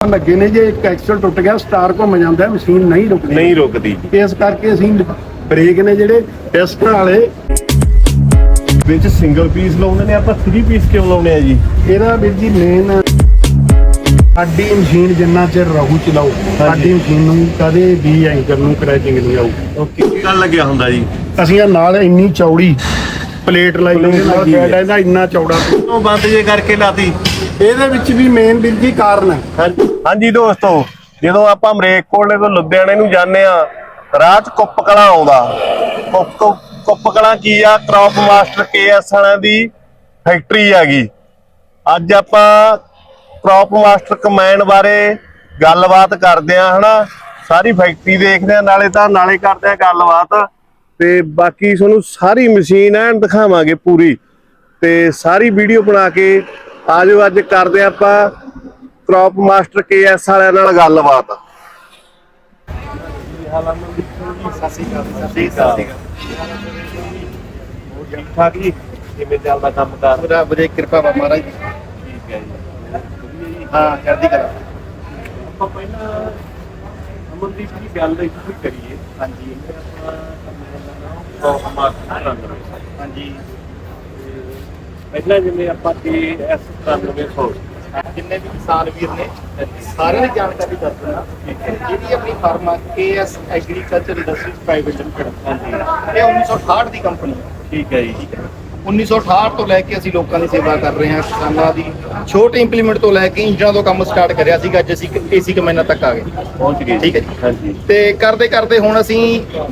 ਲੱਗੇ ਨੇ ਜੇ ਇੱਕ ਐਕਸਲ ਟੁੱਟ ਗਿਆ ਸਟਾਰ ਘੁੰਮ ਜਾਂਦਾ ਮਸ਼ੀਨ ਨਹੀਂ ਰੁਕਦੀ। ਨਹੀਂ ਰੁਕਦੀ। ਇਸ ਕਰਕੇ ਅਸੀਂ ਬ੍ਰੇਕ ਨੇ ਜਿਹੜੇ ਡਿਸਕਾਂ ਵਾਲੇ ਵਿੱਚ ਸਿੰਗਲ ਪੀਸ ਲਾਉਂਦੇ ਨੇ ਆਪਾਂ 3 ਪੀਸ ਕਿਉਂ ਲਾਉਨੇ ਆ ਜੀ? ਇਹਦਾ ਵੀਰ ਜੀ ਮੇਨ ਸਾਡੀ ਮਸ਼ੀਨ ਜਿੰਨਾ ਚਿਰ ਰਹੂ ਚਲਾਓ ਸਾਡੀ ਮਸ਼ੀਨ ਨੂੰ ਕਦੇ ਵੀ ਐਂਕਰ ਨੂੰ ਕਰੈਚਿੰਗ ਨਹੀਂ ਆਊ। ਓਕੇ ਕੀ ਲੱਗਿਆ ਹੁੰਦਾ ਜੀ? ਅਸੀਂ ਇਹ ਨਾਲ ਇੰਨੀ ਚੌੜੀ ਪਲੇਟ ਲਾਈ ਹੋਈ ਹੈ ਇਹਦਾ ਇੰਨਾ ਚੌੜਾ ਉਹ ਬੰਦ ਜੇ ਕਰਕੇ ਲਾਤੀ। ਇਹਦੇ ਵਿੱਚ ਵੀ ਮੇਨ ਵੀਰ ਜੀ ਕਾਰਨ ਹੈ। ਹਾਂਜੀ ਦੋਸਤੋ, ਜਦੋਂ ਆਪਾਂ ਮਰੇਕ ਕੋਲੇ ਤੋਂ ਲੁਧਿਆਣੇ ਨੂੰ ਜਾਂਦੇ ਆ ਰਾਹ ਕੁੱਪ ਕਲਾਂ ਆਉਂਦਾ। ਕੁੱਪ ਕੁੱਪ ਕਲਾਂ ਕੀ ਆ? ਕ੍ਰੌਪ ਮਾਸਟਰ ਕੇਐਸ ਵਾਲਿਆਂ ਦੀ ਫੈਕਟਰੀ ਹੈਗੀ। ਅੱਜ ਆਪਾਂ ਕ੍ਰੌਪ ਮਾਸਟਰ ਕਮੈਂਡ ਬਾਰੇ ਗੱਲਬਾਤ ਕਰਦੇ ਆ ਹਨਾ? ਸਾਰੀ ਫੈਕਟਰੀ ਦੇਖਦੇ ਆ ਨਾਲੇ ਤਾਂ ਨਾਲੇ ਕਰਦੇ ਆ ਗੱਲਬਾਤ। ਤੇ ਬਾਕੀ ਤੁਹਾਨੂੰ ਸਾਰੀ ਮਸ਼ੀਨ ਐਨ ਦਿਖਾਵਾਂਗੇ ਪੂਰੀ। ਤੇ ਸਾਰੀ ਵੀਡੀਓ ਬਣਾ ਕੇ ਆਜੋ, ਅੱਜ ਕਰਦੇ ਆਪਾਂ ਕ੍ਰੌਪ ਮਾਸਟਰ ਕੇਐਸ ਵਾਲਿਆਂ ਨਾਲ ਗੱਲਬਾਤ ਠੀਕ ਠਾਕ ਜੀ ਕਿਵੇਂ ਚੱਲਦਾ ਕੰਮ ਕਾਰ ਪੂਰਾ ਬਰੇ ਕਿਰਪਾ ਵਾ ਮਹਾਰਾਜ ਦੀ। ਠੀਕ ਹੈ ਜੀ ਹਾਂ ਚੜ੍ਹਦੀ ਕਲਾ ਆਪਾਂ ਪਹਿਲਾਂ ਅਮਨਦੀਪ ਦੀ ਗੱਲ ਇੱਕ ਕਰੀਏ ਹਾਂਜੀ ਕ੍ਰੌਪ ਮਾਸਟਰ ਰੰਗ ਹਾਂਜੀ ਪਹਿਲਾਂ ਜਿਵੇਂ ਆਪਾਂ ਕੇ ਐਸ 9300 ਜਿੰਨੇ ਵੀ ਕਿਸਾਨ ਵੀਰ ਨੇ ਸਾਰਿਆਂ ਦੀ ਜਾਣਕਾਰੀ ਦੱਸ ਦਿੰਦਾ। ਜਿਹੜੀ ਆਪਣੀ ਫਰਮ ਆ KS agriculture industries private limited ਇਹ 1968 ਦੀ ਕੰਪਨੀ ਹੈ। ਠੀਕ ਹੈ ਜੀ। 1968 ਤੋਂ ਲੈ ਕੇ ਅਸੀਂ ਲੋਕਾਂ ਦੀ ਸੇਵਾ ਕਰ ਰਹੇ ਹਾਂ। ਕਿਸਾਨਾਂ ਦੀ ਛੋਟੇ ਇੰਪਲੀਮੈਂਟ ਤੋਂ ਲੈ ਕੇ ਇੰਜਨਾਂ ਤੋਂ ਕੰਮ ਸਟਾਰਟ ਕਰਿਆ ਸੀਗਾ ਅੱਜ ਅਸੀਂ ਏਸੀ ਕਮੈਨਾਂ ਤੱਕ ਆ ਗਏ। ਪਹੁੰਚ ਗਏ ਠੀਕ ਹੈ ਜੀ। ਹਾਂਜੀ। ਤੇ ਕਰਦੇ ਕਰਦੇ ਹੁਣ ਅਸੀਂ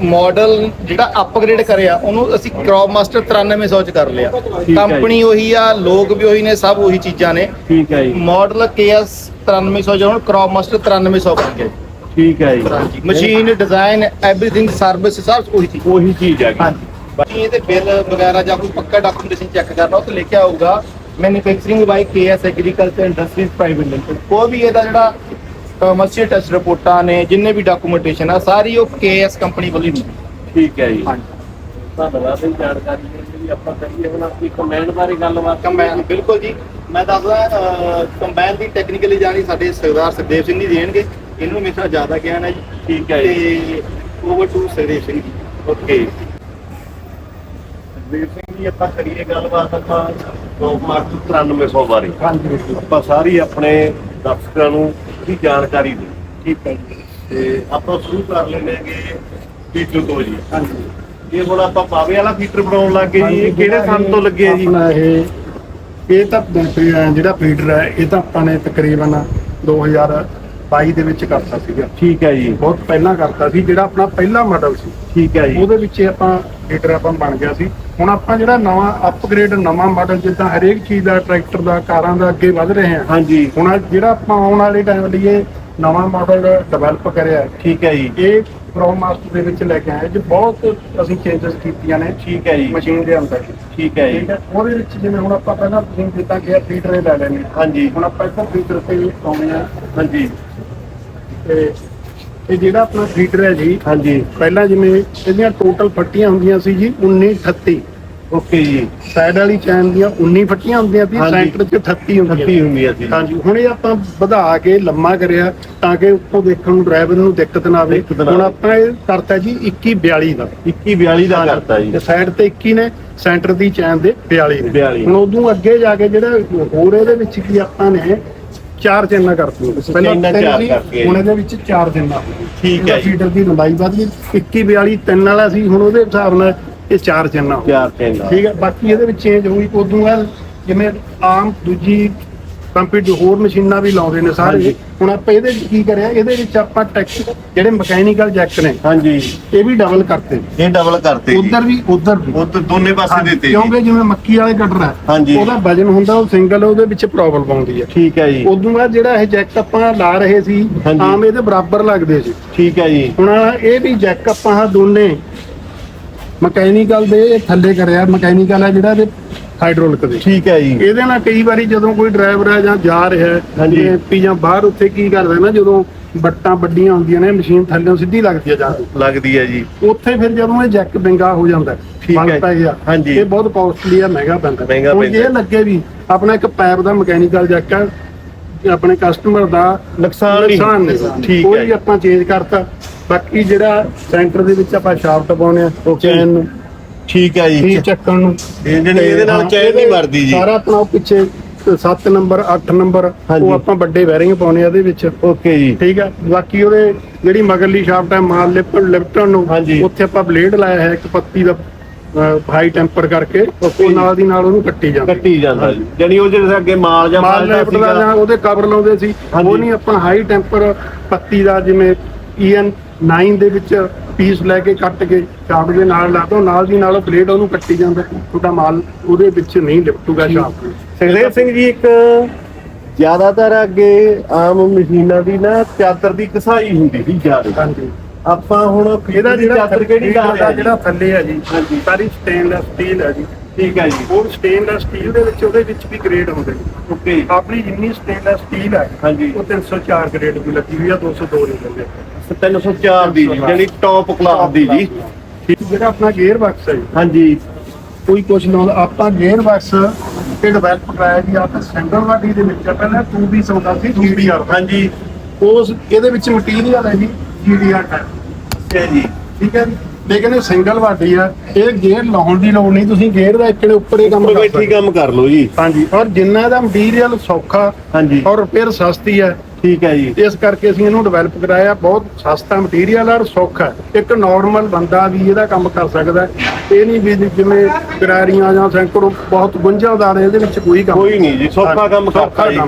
ਮਾਡਲ ਜਿਹੜਾ ਅਪਗ੍ਰੇਡ ਕਰਿਆ ਉਹਨੂੰ ਅਸੀਂ ਕ੍ਰੌਪ ਮਾਸਟਰ 9300 ਚ ਕਰ ਲਿਆ। ਕੰਪਨੀ ਉਹੀ ਆ ਲੋਕ ਵੀ ਉਹੀ ਨੇ ਸਭ ਉਹੀ ਚੀਜ਼ਾਂ ਨੇ। ਠੀਕ ਹੈ ਜੀ। ਮਾਡਲ KS 9300 ਜੋ ਹੁਣ ਕ੍ਰੌਪ ਮਾਸਟਰ 9300 ਬਣ ਗਿਆ ਠੀਕ ਹੈ ਜੀ। ਮਸ਼ੀਨ ਡਿਜ਼ਾਈਨ ਐਵਰੀਥਿੰਗ ਸਰਵਿਸ ਸਭ ਉਹੀ ਚੀਜ਼। ਉਹੀ ਚੀਜ਼ ਹੈਗੀ। ਹਾਂਜੀ। ਬਾਕੀ ਇਹਦੇ ਬਿੱਲ ਵਗੈਰਾ ਜਾਂ ਕੋਈ ਪੱਕਾ ਡਾਕੂਮੈਂਟੇਸ਼ਨ ਚੈੱਕ ਕਰਨਾ ਉਹ ਤੇ ਲਿਖਿਆ ਹੋਊਗਾ manufacturing by KS agriculture industries private limited ਕੋਈ ਵੀ ਇਹਦਾ ਜਿਹੜਾ ਕਮਰਸ਼ੀਅਲ ਟੈਸਟ ਰਿਪੋਰਟਾਂ ਨੇ ਜਿੰਨੇ ਵੀ ਡਾਕੂਮੈਂਟੇਸ਼ਨ ਆ ਸਾਰੀ ਉਹ KS ਕੰਪਨੀ ਵੱਲੋਂ ਹੀ ਠੀਕ ਹੈ ਜੀ। ਧੰਨਵਾਦ ਜੀ ਜਾਣਕਾਰੀ ਦੇਣ ਲਈ ਆਪਾਂ ਕਰੀਏ ਹੁਣ ਆਪਣੀ ਕਮੈਂਡ ਬਾਰੇ ਗੱਲਬਾਤ। ਕੰਬਾਈਨ ਬਿਲਕੁਲ ਜੀ। ਮੈਂ ਦੱਸਦਾ ਕੰਬਾਈਨ ਦੀ ਟੈਕਨੀਕਲੀ ਜਾਣੀ ਸਾਡੇ ਸਰਦਾਰ ਸੁਖਦੇਵ ਸਿੰਘ ਜੀ ਦੇਣਗੇ। ਇਹਨੂੰ ਮੇਰਾ ਜ਼ਿਆਦਾ ਗਿਆਨ ਹੈ ਜੀ। ਠੀਕ ਹੈ ਜੀ। ਤੇ over to Sukhdev Singh ji. Okay ਵੀਰ ਸਿੰਘ ਜੀ ਆਪਾਂ ਕਰੀਏ ਗੱਲਬਾਤ ਆਪਾਂ ਟੌਪ ਮਾਰਕੀਟ 9300 ਬਾਰੇ। ਹਾਂਜੀ। ਵੀਰ ਜੀ ਆਪਾਂ ਸਾਰੀ ਆਪਣੇ ਦਰਸ਼ਕਾਂ ਨੂੰ ਇਹਦੀ ਜਾਣਕਾਰੀ ਦੇ ਠੀਕ ਹੈ ਜੀ। ਤੇ ਆਪਾਂ ਸ਼ੁਰੂ ਕਰ ਲੈਂਦੇ ਹੈਗੇ ਫੀਚਰ ਤੋਂ ਜੀ। ਹਾਂਜੀ। ਇਹ ਹੁਣ ਆਪਾਂ ਪਾਵੇ ਵਾਲਾ ਫੀਟਰ ਬਣਾਉਣ ਲੱਗੇ ਜੀ। ਇਹ ਕਿਹੜੇ ਸੰਨ ਤੋਂ ਲੱਗੇ ਜੀ? ਆਪਣਾ ਇਹ ਇਹ ਤਾਂ ਜਿਹੜਾ ਫੀਡਰ ਹੈ ਇਹ ਤਾਂ ਆਪਾਂ ਨੇ ਤਕਰੀਬਨ 2022 ਦੇ ਵਿੱਚ ਕਰਤਾ ਸੀਗਾ। ਠੀਕ ਹੈ ਜੀ। ਬਹੁਤ ਪਹਿਲਾਂ ਕਰਤਾ ਸੀ ਜਿਹੜਾ ਆਪਣਾ ਪਹਿਲਾ ਮਾਡਲ ਸੀ। ਠੀਕ ਹੈ ਜੀ। ਉਹਦੇ ਵਿੱਚ ਆਪਾਂ ਫੀਡਰ ਆਪਾਂ ਬਣ ਗਿਆ ਸੀ। ਹੁਣ ਆਪਾਂ ਜਿਹੜਾ ਨਵਾਂ ਅਪਗ੍ਰੇਡ ਨਵਾਂ ਮਾਡਲ ਜਿੱਦਾਂ ਹਰੇਕ ਚੀਜ਼ ਦਾ ਟਰੈਕਟਰ ਦਾ ਕਾਰਾਂ ਦਾ ਅੱਗੇ ਵਧ ਰਹੇ ਹਾਂ। ਹਾਂਜੀ। ਹੁਣ ਜਿਹੜਾ ਆਪਾਂ ਆਉਣ ਵਾਲੇ ਟਾਈਮ ਲਈ ਇਹ ਨਵਾਂ ਮਾਡਲ ਡਿਵੈਲਪ ਕਰਿਆ ਠੀਕ ਹੈ ਜੀ। ਇਹ ਪ੍ਰੋ ਮਾਸਟਰ ਦੇ ਵਿੱਚ ਲੈ ਕੇ ਆਏ ਜੀ ਬਹੁਤ ਅਸੀਂ ਚੇਂਜਸ ਕੀਤੀਆਂ ਨੇ ਠੀਕ ਹੈ ਜੀ। ਮਸ਼ੀਨ ਦੇ ਅੰਦਰ। ਠੀਕ ਹੈ ਜੀ। ਠੀਕ ਹੈ? ਉਹਦੇ ਵਿੱਚ ਜਿਵੇਂ ਹੁਣ ਆਪਾਂ ਪਹਿਲਾਂ ਤੁਸੀਂ ਜਿੱਦਾਂ ਕਿ ਫੀਡਰ ਹੀ ਲੈ ਲੈਣੇ ਹਾਂਜੀ। ਹੁਣ ਆਪਾਂ ਇੱਥੋਂ ਫੀਡਰ ਤੇ ਆਉਣੇ ਆ ਹਾਂਜੀ। ਤੇ ਇਹ ਜਿਹੜਾ ਆਪਣਾ ਫੀਡਰ ਹੈ ਜੀ ਹਾਂਜੀ। ਪਹਿਲਾਂ ਜਿਵੇਂ ਇਹਦੀਆਂ ਟੋਟਲ ਫੱਟੀਆਂ ਹੁੰਦੀਆਂ ਸੀ ਜੀ 19 38 ਓਕੇ ਜੀ। ਸਾਈਡ ਵਾਲੀ ਚੈਨ ਦੀਆਂ 19 ਫੱਟੀਆਂ ਹੁੰਦੀਆਂ ਸੀ ਹਾਂਜੀ। ਸੈਂਟਰ 'ਚ 38 ਹੁੰਦੀਆਂ 30 ਹੁੰਦੀ ਆ ਜੀ ਹਾਂਜੀ ਹੁਣ ਇਹ ਆਪਾਂ ਵਧਾ ਕੇ ਲੰਮਾ ਕਰਿਆ ਤਾਂ ਕਿ ਉੱਤੋਂ ਦੇਖਣ ਨੂੰ ਡਰਾਈਵਰ ਨੂੰ ਦਿੱਕਤ ਨਾ ਆਵੇ। ਦਿੱਕਤ ਨਾ ਹੁਣ ਆਵੇ। ਆਪਾਂ ਇਹ ਕਰਤਾ ਜੀ 21 42 ਦਾ। 21 42 ਦਾ ਕਰਤਾ ਜੀ। ਤੇ ਸਾਈਡ ਤੇ 21 ਨੇ ਸੈਂਟਰ ਦੀ ਚੈਨ ਦੇ 42 ਨੇ। 42 ਹੁਣ ਉਦੋਂ ਅੱਗੇ ਜਾ ਕੇ ਜਿਹੜਾ ਹੋਰ ਇਹਦੇ ਵਿੱਚ ਕੀ ਆਪਾਂ ਨੇ ਚਾਰ ਚੈਨਾਂ ਕਰਤੀਆਂ ਚੈਨਾਂ ਤਿੰਨ ਚਾਰ ਸੀ, ਕਰਤੀਆਂ ਹੁਣ ਇਹਦੇ ਵਿੱਚ ਚਾਰ ਚੈਨਾਂ ਹੋ ਗਈਆਂ। ਠੀਕ ਹੈ ਜੀ। ਫੀਡਰ ਦੀ ਲੰਬਾਈ ਵਧ ਗਈ। 21 42 ਤਿੰਨ ਵਾਲਾ ਸੀ ਹੁਣ ਉਹਦੇ ਹਿਸਾਬ ਨਾਲ ਇਹ ਚਾਰ ਚੈਨਾਂ। ਹੋ ਗਈਆਂ। ਚਾਰ ਚੈਨਲ ਠੀਕ ਹੈ ਬਾਕੀ ਇਹਦੇ ਵਿੱਚ ਚੇਂਜ ਹੋਈ ਉਦੋਂ ਬਾਅਦ ਜਿਵੇਂ ਆਮ ਦੂਜੀ ਕੰਪਿਊਟਰ ਹੋਰ ਮਸ਼ੀਨਾਂ ਵੀ ਲਾਉਂਦੇ ਨੇ ਸਾਰੇ। ਹਾਂਜੀ। ਹੁਣ ਆਪਾਂ ਇਹਦੇ ਵਿੱਚ ਕੀ ਕਰਿਆ ਇਹਦੇ ਵਿੱਚ ਆਪਾਂ ਟੈਕਸ ਜਿਹੜੇ ਮਕੈਨੀਕਲ ਜੈਕ ਨੇ ਹਾਂਜੀ। ਇਹ ਵੀ ਡਬਲ ਕਰਤੇ। ਇਹ ਡਬਲ ਕਰਤੇ ਜੀ। ਉਧਰ ਵੀ ਉਧਰ ਵੀ। ਉਧਰ ਦੋਨੇ ਪਾਸੇ ਹਾਂਜੀ, ਦਿੱਤੇ ਕਿਉਂਕਿ ਜਿਵੇਂ ਮੱਕੀ ਵਾਲੇ ਕਟਰ ਹੈ ਹਾਂਜੀ। ਉਹਦਾ ਵਜਨ ਹੁੰਦਾ ਉਹ ਸਿੰਗਲ ਉਹਦੇ ਵਿੱਚ ਪ੍ਰੋਬਲਮ ਆਉਂਦੀ ਹੈ ਠੀਕ ਹੈ ਜੀ। ਉਦੋਂ ਬਾਅਦ ਜਿਹੜਾ ਇਹ ਜੈਕ ਆਪਾਂ ਲਾ ਰਹੇ ਸੀ ਹਾਂਜੀ। ਆਮ ਇਹਦੇ ਬਰਾਬਰ ਲੱਗਦੇ ਸੀ। ਠੀਕ ਹੈ ਜੀ। ਹੁਣ ਇਹ ਵੀ ਜੈਕ ਆਪਾਂ ਆਹ ਦੋਨੇ ਮਕੈਨੀਕਲ ਦੇ ਇਹ ਥੱਲੇ ਕਰਿਆ ਮਕੈਨੀਕਲ ਹੈ ਜਿਹੜਾ ਇਹਦੇ ਹਾਈਡ੍ਰੋਲਿਕ ਦੇ ਠੀਕ ਹੈ ਜੀ ਇਹਦੇ ਨਾਲ ਕਈ ਵਾਰੀ ਜਦੋਂ ਕੋਈ ਡਰਾਈਵਰ ਹੈ ਜਾਂ ਜਾ ਰਿਹਾ ਹੈ ਹਾਂਜੀ। MP ਜਾਂ ਬਾਹਰ ਉੱਥੇ ਕੀ ਕਰਦਾ ਨਾ ਜਦੋਂ ਬੱਟਾਂ ਵੱਡੀਆਂ ਹੁੰਦੀਆਂ ਨੇ ਮਸ਼ੀਨ ਥੱਲੇੋਂ ਸਿੱਧੀ ਲੱਗਦੀ ਹੈ ਜਾ ਲੱਗਦੀ ਹੈ ਜੀ ਉੱਥੇ ਫਿਰ ਜਦੋਂ ਇਹ ਜੈਕ ਬਿੰਗਾ ਹੋ ਜਾਂਦਾ ਹੈ, ਠੀਕ ਬਲ ਹੈ। ਪੈ ਗਿਆ ਹਾਂਜੀ। ਇਹ ਬਹੁਤ ਕਾਸਟਲੀ ਆ ਮਹਿੰਗਾ ਪੈਂਦਾ ਮਹਿੰਗਾ ਹੁਣ ਪੈਂਦਾ। ਇਹ ਲੱਗੇ ਵੀ ਆਪਣਾ ਇੱਕ ਪੈਪ ਦਾ ਮਕੈਨੀਕਲ ਜੈਕ ਹੈ ਆਪਣੇ ਕਸਟਮਰ ਦਾ ਨੁਕਸਾਨ ਨਹੀਂ ਨੁਕਸਾਨ ਹੁੰਦਾ। ਨਹੀਂ ਠੀਕ ਹੈ ਕੋਈ ਜੀ। ਆਪਾਂ ਚੇਂਜ ਕਰਤਾ ਬਾਕੀ ਜਿਹੜਾ ਸੈਂਟਰ ਦੇ ਵਿੱਚ ਆਪਾਂ ਸ਼ਾਫਟ ਪਾਉਣੇ ਆ ਚੈਨ ਨੂੰ। ਠੀਕ ਹੈ ਜੀ। ਚੱਕਣ ਨੂੰ। ਇਹ ਜਿਹੜੀ ਇਹਦੇ ਨਾਲ ਹਾਂ, ਚੈਨ ਨਹੀਂ ਇਹਦੇ ਮਰਦੀ ਜੀ। ਸਾਰਾ ਆਪਣਾ ਉਹ ਪਿੱਛੇ 7 ਨੰਬਰ 8 ਨੰਬਰ ਹਾਂਜੀ। ਉਹ ਆਪਾਂ ਵੱਡੇ ਵੈਰਿੰਗ ਪਾਉਣੇ ਆ ਇਹਦੇ ਵਿੱਚ। ਓਕੇ ਜੀ। ਠੀਕ ਆ। ਬਾਕੀ ਉਹਦੇ ਜਿਹੜੀ ਮਗਰਲੀ ਸ਼ਾਫਟ ਹੈ ਮਾਲ ਲਿਪਟਨ ਲਿਪਟਨ ਨੂੰ। ਉੱਥੇ ਆਪਾਂ ਬਲੇਡ ਲਾਇਆ ਹੈ ਇੱਕ ਪੱਤੀ ਦਾ ਹਾਈ ਟੈਂਪਰ ਕਰਕੇ ਉਹ ਜੀ। ਨਾਲ ਦੀ ਨਾਲ ਉਹਨੂੰ ਕੱਟੀ ਜਾਂਦਾ। ਕੱਟੀ ਜਾਂਦਾ ਜੀ। ਜਾਨੀ ਉਹ ਜਿਹੜੇ ਅੱਗੇ ਮਾਲ ਜਾਂ ਮਾਲ ਦਾ ਜਾਂ ਉਹਦੇ ਕਵਰ ਲਾਉਂਦੇ ਸੀ ਹਾਂਜੀ। ਉਹ ਨਹੀਂ ਆਪਾਂ ਹਾਈ ਟੈਂਪਰ ਪੱਤੀ ਦਾ ਜਿਵੇਂ EN 9 ਦੇ ਵਿੱਚ ਪੀਸ ਲੈ ਕੇ ਕੱਟ ਕੇ ਸ਼ਾਫਟ ਦੇ ਨਾਲ ਲਾ ਦੋ ਨਾਲ ਦੀ ਨਾਲ ਬਲੇਡ ਉਹਨੂੰ ਕੱਟੀ ਜਾਂਦਾ। ਤੁਹਾਡਾ ਮਾਲ ਉਹਦੇ ਵਿੱਚ ਨਹੀਂ ਲਿਪਟੂਗਾ ਸ਼ਾਫਟ ਸੁਖਦੇਵ ਸਿੰਘ ਜੀ ਇੱਕ ਜ਼ਿਆਦਾਤਰ ਅੱਗੇ ਆਮ ਮਸ਼ੀਨਾਂ ਦੀ ਨਾ ਚਾਦਰ ਦੀ ਕਸਾਈ ਹੁੰਦੀ ਸੀ ਜ਼ਿਆਦਾ। ਹਾਂਜੀ। ਆਪਾਂ ਹੁਣ ਇਹਦਾ ਜਿਹੜਾ ਚਾਦਰ ਕਿਹੜੀ ਇਹਦਾ ਜਿਹੜਾ ਥੱਲੇ ਹੈ ਜੀ ਹਾਂਜੀ। ਸਾਰੀ ਸਟੇਨਲੈਸ ਸਟੀਲ ਹੈ ਜੀ। ਠੀਕ ਹੈ ਜੀ। ਉਹ ਸਟੇਨਲੈਸ ਸਟੀਲ ਦੇ ਵਿੱਚ ਉਹਦੇ ਵਿੱਚ ਵੀ ਗ੍ਰੇਡ ਹੁੰਦੇ ਨੇ। ਓਕੇ। ਆਪਣੀ ਜਿੰਨੀ ਸਟੇਨਲੈਸ ਸਟੀਲ ਹੈ ਹਾਂਜੀ। ਉਹ 304 ਗ੍ਰੇਡ ਦੀ ਲੱਗੀ ਹੋਈ ਆ 202 ਨਹੀਂ ਲੱਗੇ 304 ਦੀ ਜੀ ਜਿਹੜੀ ਟੌਪ ਕਲਾਸ ਦੀ ਜੀ। ਜਿਹੜਾ ਆਪਣਾ ਗੇਅਰ ਬਾਕਸ ਹੈ ਹਾਂਜੀ। ਕੋਈ ਕੁਛ ਨਾ ਹੁੰਦਾ, ਆਪਾਂ ਗੇਅਰ ਬਾਕਸ ਤੇ ਡਿਵੈਲਪ ਕਰਾਇਆ ਜੀ ਆਪਾਂ ਸਿੰਗਲ ਵਾਡੀ ਦੇ ਵਿੱਚ ਪਹਿਲਾਂ 2 ਵੀ ਹੁੰਦਾ ਸੀ GDR ਹਾਂਜੀ। ਉਸ ਇਹਦੇ ਵਿੱਚ ਮਟੀਰੀਅਲ ਹੈ ਜੀ GDR ਟਾਈਪ ਠੀਕ ਹੈ ਜੀ। ਠੀਕ ਹੈ ਜੀ। ਲੇਕਿਨ ਇਹ ਸਿੰਗਲ ਵਾਡੀ ਆ। ਇਹ ਗੇਅਰ ਲਾਉਣ ਦੀ ਲੋੜ ਨਹੀਂ। ਤੁਸੀਂ ਗੇਅਰ ਦਾ ਇੱਕੜੇ ਉੱਪਰ ਹੀ ਕੰਮ ਕਰ ਬੈਠੀ ਕੰਮ ਕਰ ਲਓ ਜੀ। ਹਾਂਜੀ। ਔਰ ਜਿੰਨਾ ਦਾ ਮਟੀਰੀਅਲ ਸੌਖਾ ਹਾਂਜੀ। ਔਰ ਰਿਪੇਅਰ ਸਸਤੀ ਹੈ। ਠੀਕ ਹੈ ਜੀ। ਇਸ ਕਰਕੇ ਅਸੀਂ ਇਹਨੂੰ ਡਿਵੈਲਪ ਕਰਾਇਆ। ਬਹੁਤ ਸਸਤਾ ਮਟੀਰੀਅਲ ਔਰ ਸੌਖਾ। ਇੱਕ ਨਾਰਮਲ ਬੰਦਾ ਵੀ ਇਹਦਾ ਕੰਮ ਕਰ ਸਕਦਾ। ਇਹ ਨਹੀਂ ਵੀ ਜਿਵੇਂ ਕਰਾਰੀਆਂ ਜਾਂ ਸੈਂਕੜੋ ਬਹੁਤ ਗੁੰਝਲਦਾਰ ਇਹਦੇ ਵਿੱਚ ਕੋਈ ਕੰਮ ਕੋਈ ਨਹੀਂ ਜੀ। ਸੌਖਾ ਕੰਮ ਕਰਤਾ ਜੀ।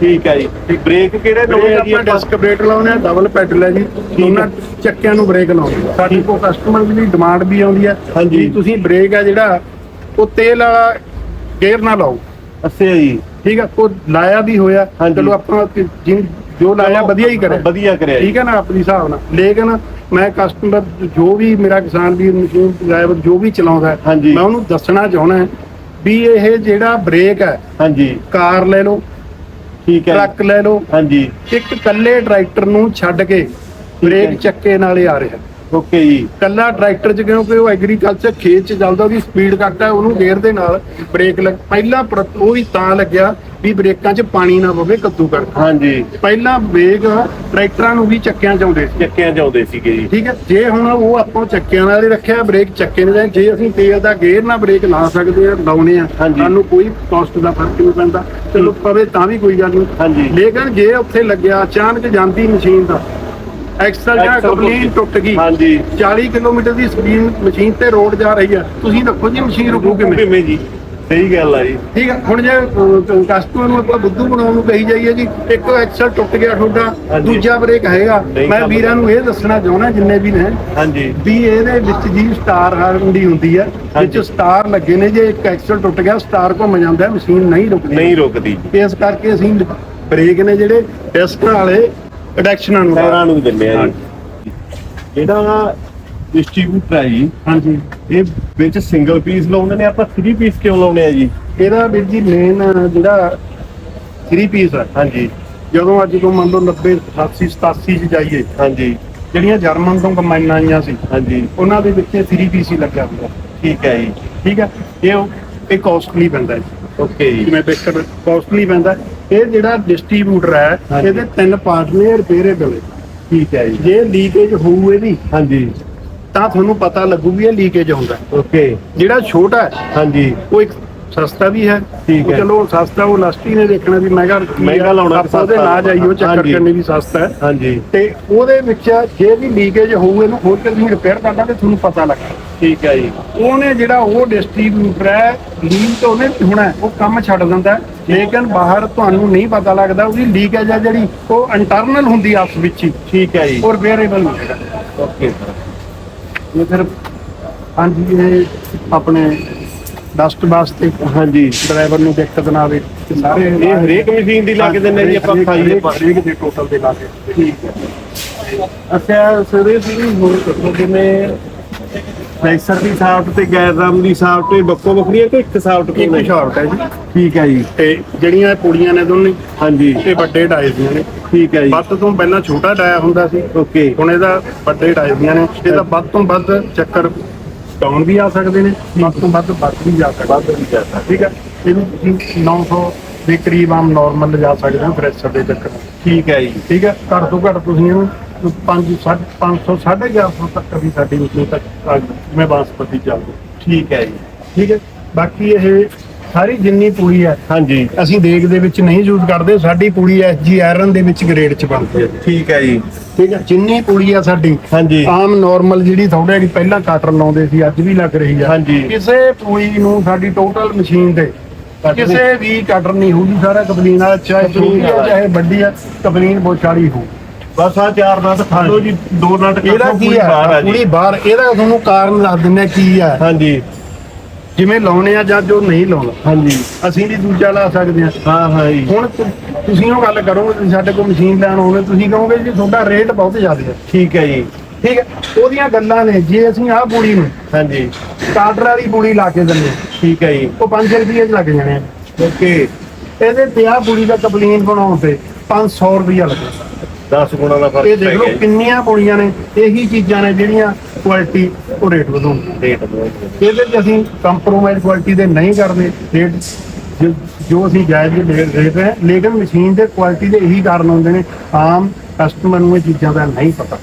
ਠੀਕ ਹੈ ਜੀ। ਬ੍ਰੇਕ ਕਿਹੜੇ ਲਾਉਣੇ ਆ ਜੀ ਆਪਾਂ ਡਿਸਕ ਬ੍ਰੇਕ ਲਾਉਣੇ ਆ ਡਬਲ ਪੈਡਲ ਹੈ ਜੀ। ਦੋਨਾਂ ਚੱਕਿਆਂ ਨੂੰ ਬ੍ਰੇਕ ਲਾਉਣੀ ਹੈ। ਸਾਡੀ ਕੋ ਕਸਟਮਰ ਦੀ ਡਿਮਾਂਡ ਵੀ ਆਉਂਦੀ ਹੈ। ਵੀ ਤੁਸੀਂ ਬ੍ਰੇਕ ਹੈ ਜਿਹੜਾ ਉਹ ਤੇਲ ਵਾਲਾ ਗੇਅਰ ਨਾ ਲਾਓ। ਅੱਛਾ ਜੀ। ਠੀਕ ਹੈ ਕੋ ਲਾਇਆ ਵੀ ਹੋਇਆ। ਚਲੋ ਆਪਾਂ ਜੋ ਲਾਇਆ ਵਧੀਆ ਹੀ ਕਰਿਆ। ਵਧੀਆ ਕਰਿਆ ਜੀ। ਠੀਕ ਹੈ ਨਾ ਆਪਣੀ ਹਿਸਾਬ ਨਾਲ। ਲੇਕਿਨ ਮੈਂ ਕਸਟਮਰ ਜੋ ਵੀ ਮੇਰਾ ਕਿਸਾਨ ਵੀ ਮਸ਼ੀਨ ਡਰਾਈਵਰ ਜੋ ਵੀ ਚਲਾਉਂਦਾ। ਮੈਂ ਉਹਨੂੰ ਦੱਸਣਾ ਚਾਹੁੰਦਾ ਵੀ ਇਹ ਜਿਹੜਾ ਬ੍ਰੇਕ ਹੈ ਹਾਂਜੀ। ਕਾਰ ਲੈ ਲਓ ਠੀਕ ਹੈ ਟਰੱਕ ਲੈ ਲਓ। ਹਾਂਜੀ। ਇੱਕ ਕੱਲੇ ਟਰੈਕਟਰ ਨੂੰ ਛੱਡ ਕੇ। ਬ੍ਰੇਕ ਚੱਕੇ ਨਾਲੇ ਆ ਰਿਹਾ। ਓਕੇ ਜੀ। ਕੱਲਾ ਟਰੈਕਟਰ ਚ ਕਿਉਂਕਿ ਉਹ ਐਗਰੀਕਲਚਰ ਖੇਤ ਚ ਚੱਲਦਾ ਉਹਦੀ ਸਪੀਡ ਘੱਟ ਹੈ ਉਹਨੂੰ ਗੇਅਰ ਦੇ ਨਾਲ ਬ੍ਰੇਕ ਲੱਗ ਪਹਿਲਾਂ ਪ੍ਰ- ਉਹ ਹੀ ਤਾਂ ਲੱਗਿਆ ਵੀ ਬ੍ਰੇਕਾਂ 'ਚ ਪਾਣੀ ਨਾ ਪਵੇ ਕੱਦੂ ਕਰ ਹਾਂਜੀ। ਪਹਿਲਾਂ ਬ੍ਰੇਕ ਟਰੈਕਟਰਾਂ ਨੂੰ ਵੀ ਚੱਕਿਆਂ ਚ ਆਉਂਦੇ ਸੀ। ਚੱਕਿਆਂ ਚਾਉਂਦੇ ਸੀਗੇ ਜੀ। ਠੀਕ ਹੈ ਜੇ ਹੁਣ ਉਹ ਆਪਾਂ ਚੱਕਿਆਂ ਨਾਲ ਹੀ ਰੱਖਿਆ ਬ੍ਰੇਕ ਚੱਕੇ ਨੇ ਜੇ ਅਸੀਂ ਤੇਲ ਦਾ ਗੇਅਰ ਨਾਲ ਬ੍ਰੇਕ ਲਾ ਸਕਦੇ ਆ ਲਾਉਨੇ ਆ ਹਾਂਜੀ। ਸਾਨੂੰ ਕੋਈ ਕਾਸਟ ਦਾ ਫ਼ਰਕ ਨਹੀਂ ਪੈਂਦਾ। ਚਲੋ ਪਵੇ ਤਾਂ ਵੀ ਕੋਈ ਗੱਲ ਹਾਂਜੀ। ਨਹੀਂ ਲੇਕਿਨ ਜੇ ਉੱਥੇ ਲੱਗਿਆ ਅਚਾਨਕ ਜਾਂਦੀ ਮਸ਼ੀਨ ਦਾ ਐਕਸਲ ਜਾਂ ਐਕਸਲ ਕੰਪਲੀਨ ਟੁੱਟ ਗਈ। ਹਾਂਜੀ। 40 ਕਿਲੋਮੀਟਰ ਦੀ ਸਪੀਡ ਮਸ਼ੀਨ ਤੇ ਰੋਡ ਜਾ ਰਹੀ ਆ। ਤੁਸੀਂ ਦੇਖੋ ਜੀ ਮਸ਼ੀਨ ਰੁਕੂ ਕਿਵੇਂ? ਕਿਵੇਂ ਜੀ? ਸਹੀ ਗੱਲ ਆ ਜੀ। ਠੀਕ ਹੈ ਹੁਣ ਜੇ ਕਸਟਮਰ ਨੂੰ ਆਪਾਂ ਬੁੱਧੂ ਬਣਾਉਣ ਨੂੰ ਕਹੀ ਜਾਈਏ ਜੀ ਇੱਕ ਐਕਸਲ ਟੁੱਟ ਗਿਆ ਤੁਹਾਡਾ ਹਾਂਜੀ। ਦੂਜਾ ਬ੍ਰੇਕ ਹੈਗਾ। ਨਹੀਂ ਮੈਂ ਕੰਮ ਵੀਰਾਂ ਨੂੰ ਇਹ ਦੱਸਣਾ ਚਾਹੁੰਦਾ ਜਿੰਨੇ ਵੀ ਨੇ ਹਾਂਜੀ। ਵੀ ਇਹਦੇ ਵਿੱਚ ਜੀ ਸਟਾਰ ਹਾਰਨਡੀ ਹੁੰਦੀ ਹੈ ਵਿੱਚ ਹਾਂਜੀ। ਸਟਾਰ ਲੱਗੇ ਨੇ ਜੇ ਇੱਕ ਐਕਸਲ ਟੁੱਟ ਗਿਆ ਸਟਾਰ ਘੁੰਮ ਜਾਂਦਾ ਮਸ਼ੀਨ ਨਹੀਂ ਰੁਕਦੀ। ਨਹੀਂ ਰੁਕਦੀ। ਇਸ ਕਰਕੇ ਅਸੀਂ ਬ੍ਰੇਕ ਨੇ ਜਿਹੜੇ ਡਿਸਕਾਂ ਵਾਲੇ ਐਡੈਕਸ਼ਨਾਂ ਨੂੰ ਟਾਇਰਾਂ ਨੂੰ ਦਿੰਦੇ ਆ ਜੀ। ਜਿਹੜਾ ਡਿਸਟ੍ਰੀਬਿਊਟਰ ਹੈ ਜੀ ਹਾਂਜੀ। ਇਹ ਵਿੱਚ ਸਿੰਗਲ ਪੀਸ ਲਾਉਂਦੇ ਨੇ ਆਪਾਂ 3 ਪੀਸ ਕਿਉਂ ਲਾਉਨੇ ਆ ਜੀ? ਇਹਦਾ ਵੀਰ ਜੀ ਮੇਨ ਜਿਹੜਾ 3 ਪੀਸ ਹੈ ਹਾਂਜੀ। ਜਦੋਂ ਅੱਜ ਤੋਂ ਮੰਨ ਲਓ 90 88 87 ਚ ਜਾਈਏ ਹਾਂਜੀ। ਜਿਹੜੀਆਂ ਜਰਮਨ ਤੋਂ ਕੰਬਾਈਨਾਂ ਆਈਆਂ ਸੀ ਹਾਂਜੀ। ਉਹਨਾਂ ਦੇ ਵਿੱਚ 3 ਪੀਸ ਹੀ ਲੱਗਿਆ ਹੁੰਦਾ। ਠੀਕ ਹੈ ਜੀ। ਠੀਕ ਹੈ? ਇਹ ਇਹ ਕਾਸਟਲੀ ਪੈਂਦਾ ਹੈ ਓਕੇ ਜੀ। ਜਿਵੇਂ ਬਿਸਕਟ ਕਾਸਟਲੀ ਪੈਂਦਾ। ਇਹ ਜਿਹੜਾ ਡਿਸਟ੍ਰੀਬਿਊਟਰ ਹੈ। ਇਹਦੇ ਤਿੰਨ ਪਾਰਟ ਨੇ ਰਿਪੇਅਰੇਬਲ ਠੀਕ ਹੈ ਜੀ ਜੇ ਲੀਕੇਜ ਹੋਊ ਇਹਦੀ ਹਾਂਜੀ ਤਾਂ ਤੁਹਾਨੂੰ ਪਤਾ ਲੱਗੂ ਵੀ ਇਹ ਲੀਕੇਜ ਹੁੰਦਾ। ਓਕੇ ਜਿਹੜਾ ਛੋਟਾ ਹੈ ਹਾਂਜੀ ਉਹ ਇੱਕ ਸਸਤਾ ਵੀ ਹੈ ਠੀਕ ਹੈ। ਚਲੋ ਸਸਤਾ ਉਹ ਲਾਸਟੀ ਨੇ ਦੇਖਣਾ ਵੀ ਮਹਿੰਗਾ। ਮਹਿੰਗਾ ਲਾਉਣਾ ਆਪਾਂ ਉਹਦੇ ਸਸਤਾ। ਨਾ ਜਾਈਓ ਚੱਕਰ। ਕਰਨੇ ਵੀ ਸਸਤਾ ਹੈ ਹਾਂਜੀ ਤੇ ਉਹਦੇ ਵਿੱਚ ਜੇ ਵੀ ਲੀਕੇਜ ਹੋਊ ਇਹਨੂੰ ਖੋਲ ਕੇ ਤੁਸੀਂ ਰਿਪੇਅਰ ਕਰਨਾ ਤੇ ਤੁਹਾਨੂੰ ਪਤਾ ਲੱਗਣਾ ਠੀਕ ਹੈ ਜੀ। ਉਹਨੇ ਜਿਹੜਾ ਉਹ ਡਿਸਟ੍ਰੀਬਿਊਟਰ ਹੈ ਲੀਕ ਤਾਂ ਉਹਨੇ ਵੀ ਹੋਣਾ ਹੈ, ਉਹ ਕੰਮ ਛੱਡ ਦਿੰਦਾ ਹੈ। ਲੇਕਿਨ ਬਾਹਰ ਤੁਹਾਨੂੰ ਨਹੀਂ ਪਤਾ ਲੱਗਦਾ ਉਹਦੀ ਲੀਕੇਜ ਹੈ ਜਿਹੜੀ ਉਹ ਇੰਟਰਨਲ ਹੁੰਦੀ ਆਪਸ ਵਿੱਚ ਹੀ। ਠੀਕ ਹੈ ਜੀ। ਔਰ ਵੇਰੀਏਬਲ ਓਕੇ ਸਰ। ਇਹ ਫਿਰ ਹਾਂਜੀ ਇਹ ਆਪਣੇ ਡਸਟ ਵਾਸਤੇ ਹਾਂਜੀ। ਡਰਾਈਵਰ ਨੂੰ ਦਿੱਕਤ ਨਾ ਆਵੇ ਤੇ ਸਾਰੇ ਇਹ ਹਰੇਕ ਮਸ਼ੀਨ ਦੀ ਲਾ ਕੇ ਦਿੰਦੇ ਜੀ ਆਪਾਂ ਹਰੇਕ- ਖਾਈਏ ਹਰੇਕ- ਹਰੇਕ ਦੇ ਟੋਟਲ ਦੇ ਲਾ ਕੇ। ਠੀਕ ਹੈ। ਅੱਛਾ ਸਰ ਇਹ ਵੀ ਹੋਰ ਦੱਸੋ ਜਿਵੇਂ ਫਲੈਕਸਰ ਦੀ ਸਾਫਟ ਤੇ ਗੈਰ ਰਾਮ ਦੀ ਸਾਫਟ ਇਹ ਬੱਕੋ ਬੱਕਰੀ ਹੈ ਕਿ ਇੱਕ ਸਾਫਟ ਇੱਕ ਸ਼ਾਰਟ ਹੈ ਜੀ। ਠੀਕ ਹੈ ਜੀ। ਤੇ ਜਿਹੜੀਆਂ ਇਹ ਪੁੜੀਆਂ ਨੇ ਦੋਨੇ ਹਾਂਜੀ। ਇਹ ਵੱਡੇ ਡਾਇਸ ਦੀਆਂ ਨੇ। ਠੀਕ ਹੈ ਜੀ। ਵੱਧ ਤੋਂ ਪਹਿਲਾਂ ਛੋਟਾ ਡਾਇਆ ਹੁੰਦਾ ਸੀ। ਓਕੇ। ਹੁਣ ਇਹਦਾ ਵੱਡੇ ਡਾਇਸ ਦੀਆਂ ਨੇ। ਇਹਦਾ ਵੱਧ ਤੋਂ ਵੱਧ ਚੱਕਰ ਡਾਊਨ ਵੀ ਆ ਸਕਦੇ ਨੇ। ਵੱਧ ਤੋਂ ਵੱਧ ਵੱਧ ਵੀ ਜਾ ਸਕਦੇ ਵੱਧ ਵੀ ਜਾ ਸਕਦਾ ਠੀਕ ਹੈ। ਇਹਨੂੰ ਤੁਸੀਂ 900 ਦੇ ਕਰੀਬ ਆਮ ਨਾਰਮਲ ਲਿਜਾ ਸਕਦੇ ਹੋ ਥ੍ਰੈਸ਼ਰ ਦੇ ਚੱਕਰ। ਠੀਕ ਹੈ ਜੀ। ਠੀਕ ਹੈ। ਘੱਟ ਤੋਂ ਘੱਟ ਤੁਸੀਂ ਇਹਨੂੰ 5 500 1150 ਤੱਕ ਵੀ ਸਾਡੀ ਮਸ਼ੀਨ ਤੱਕ ਆ ਗਈ, ਜਿਵੇਂ ਬਾਸਪਤੀ ਚੱਲਦੀ ਠੀਕ ਹੈ ਜੀ। ਠੀਕ ਹੈ? ਬਾਕੀ ਇਹ ਸਾਰੀ ਜਿੰਨੀ ਪੂਰੀ ਹੈ ਹਾਂਜੀ। ਅਸੀਂ ਦੇਗ ਦੇ ਵਿੱਚ ਨਹੀਂ ਯੂਜ਼ ਕਰਦੇ ਸਾਡੀ ਪੂਰੀ ਐਸਜੀ ਆਇਰਨ ਦੇ ਵਿੱਚ ਗ੍ਰੇਡ ਚ ਬਣਦੀ ਹੈ। ਠੀਕ ਹੈ ਜੀ। ਠੀਕ ਹੈ? ਜਿੰਨੀ ਪੂਰੀ ਆ ਸਾਡੀ ਹਾਂਜੀ। ਆਮ ਨਾਰਮਲ ਜਿਹੜੀ ਥੋੜੇ ਜਿਹੜੀ ਪਹਿਲਾਂ ਕਾਟਰ ਲਾਉਂਦੇ ਸੀ ਅੱਜ ਵੀ ਲੱਗ ਰਹੀ ਆ ਹਾਂਜੀ। ਕਿਸੇ ਪੂਰੀ ਨੂੰ ਸਾਡੀ ਟੋਟਲ ਮਸ਼ੀਨ ਕਿਸੇ ਵੀ ਕਟਰ ਨਹੀਂ ਹੋਊਗੀ ਸਾਰਾ ਕਬਲੀਨ ਵਾਲਾ ਚਾਹੇ ਛੋਟੀ। ਚਾਹੇ ਵੱਡੀ ਆ ਕਬਲੀਨ ਬੋਚਾਲੀ ਹੋ ਬਸ ਆ ਚਾਰ ਨਟ ਖਾਲੋ ਜੀ ਦੋ ਨਟ ਇਹਦਾ ਕੱਢੋ, ਕੀ ਪੂਰੀ ਬਾਹਰ ਹੈ ਆ ਜੀ। ਪੂਰੀ ਬਾਹਰ ਇਹਦਾ ਤੁਹਾਨੂੰ ਕਾਰਨ ਦੱਸ ਦਿੰਦੇ ਆ ਕੀ ਹੈ। ਹਾਂਜੀ। ਜਿਵੇਂ ਲਾਉਣੇ ਆ ਜਾਂ ਜੋ ਨਹੀਂ ਲਾਉਣਾ। ਹਾਂਜੀ। ਅਸੀਂ ਵੀ ਦੂਜਾ ਲਾ ਸਕਦੇ ਆ। ਹਾਂ ਹਾਂ ਜੀ। ਹੁਣ ਤੁ- ਤੁਸੀਂ ਉਹ ਗੱਲ ਕਰੋਗੇ ਤੁਸੀਂ ਸਾਡੇ ਕੋਲ ਮਸ਼ੀਨ ਲੈਣ ਆਉਣੇ ਤੁਸੀਂ ਕਹੋਗੇ ਜੀ ਤੁਹਾਡਾ ਰੇਟ ਬਹੁਤ ਜ਼ਿਆਦਾ ਹੈ। ਠੀਕ ਹੈ ਜੀ। ਠੀਕ ਹੈ? ਉਹਦੀਆਂ ਗੱਲਾਂ ਨੇ ਜੇ ਅਸੀਂ ਆਹ ਪੂੜੀ ਨੂੰ ਹਾਂਜੀ। ਕਾਟਰ ਵਾਲੀ ਪੂੜੀ ਲਾ ਕੇ ਦਿੰਦੇ ਹਾਂ, ਠੀਕ ਹੈ ਜੀ। ਉਹ 5 ਰੁਪਏ ਚ ਲੱਗ ਜਾਣੇ ਆ। ਓਕੇ। ਇਹਦੇ ਤੇ ਆਹ ਪੂੜੀ ਦਾ ਕਪਲੀਨ ਬਣਾਉਣ ਤੇ 500 ਰੁਪਇਆ ਲੱਗਦਾ 10 ਗੁਣਾ ਦਾ ਫ਼ਰਕ ਇਹ ਦੇਖ ਲਓ। ਕਿੰਨੀਆਂ ਪੂੜੀਆਂ ਨੇ ਇਹੀ ਚੀਜ਼ਾਂ ਨੇ ਜਿਹੜੀਆਂ ਕੁਆਲਿਟੀ ਉਹ ਰੇਟ ਵਧਾਉਂਦੇ ਰੇਟ ਇਹਦੇ 'ਚ ਅਸੀਂ ਕੰਪਰੋਮਾਈਜ਼ ਕੁਆਲਿਟੀ ਦੇ ਨਹੀਂ ਕਰਦੇ ਰੇਟ ਜੋ- ਅਸੀਂ ਜਾਇਜ਼ ਰੇਟ ਰੇਟ ਹੈ ਲੇਕਿਨ ਮਸ਼ੀਨ ਦੇ ਕੁਆਲਿਟੀ ਦੇ ਇਹੀ ਕਾਰਨ ਹੁੰਦੇ ਨੇ ਆਮ ਕਸਟਮਰ ਨੂੰ ਇਹ ਚੀਜ਼ਾਂ ਦਾ ਨਹੀਂ ਪਤਾ।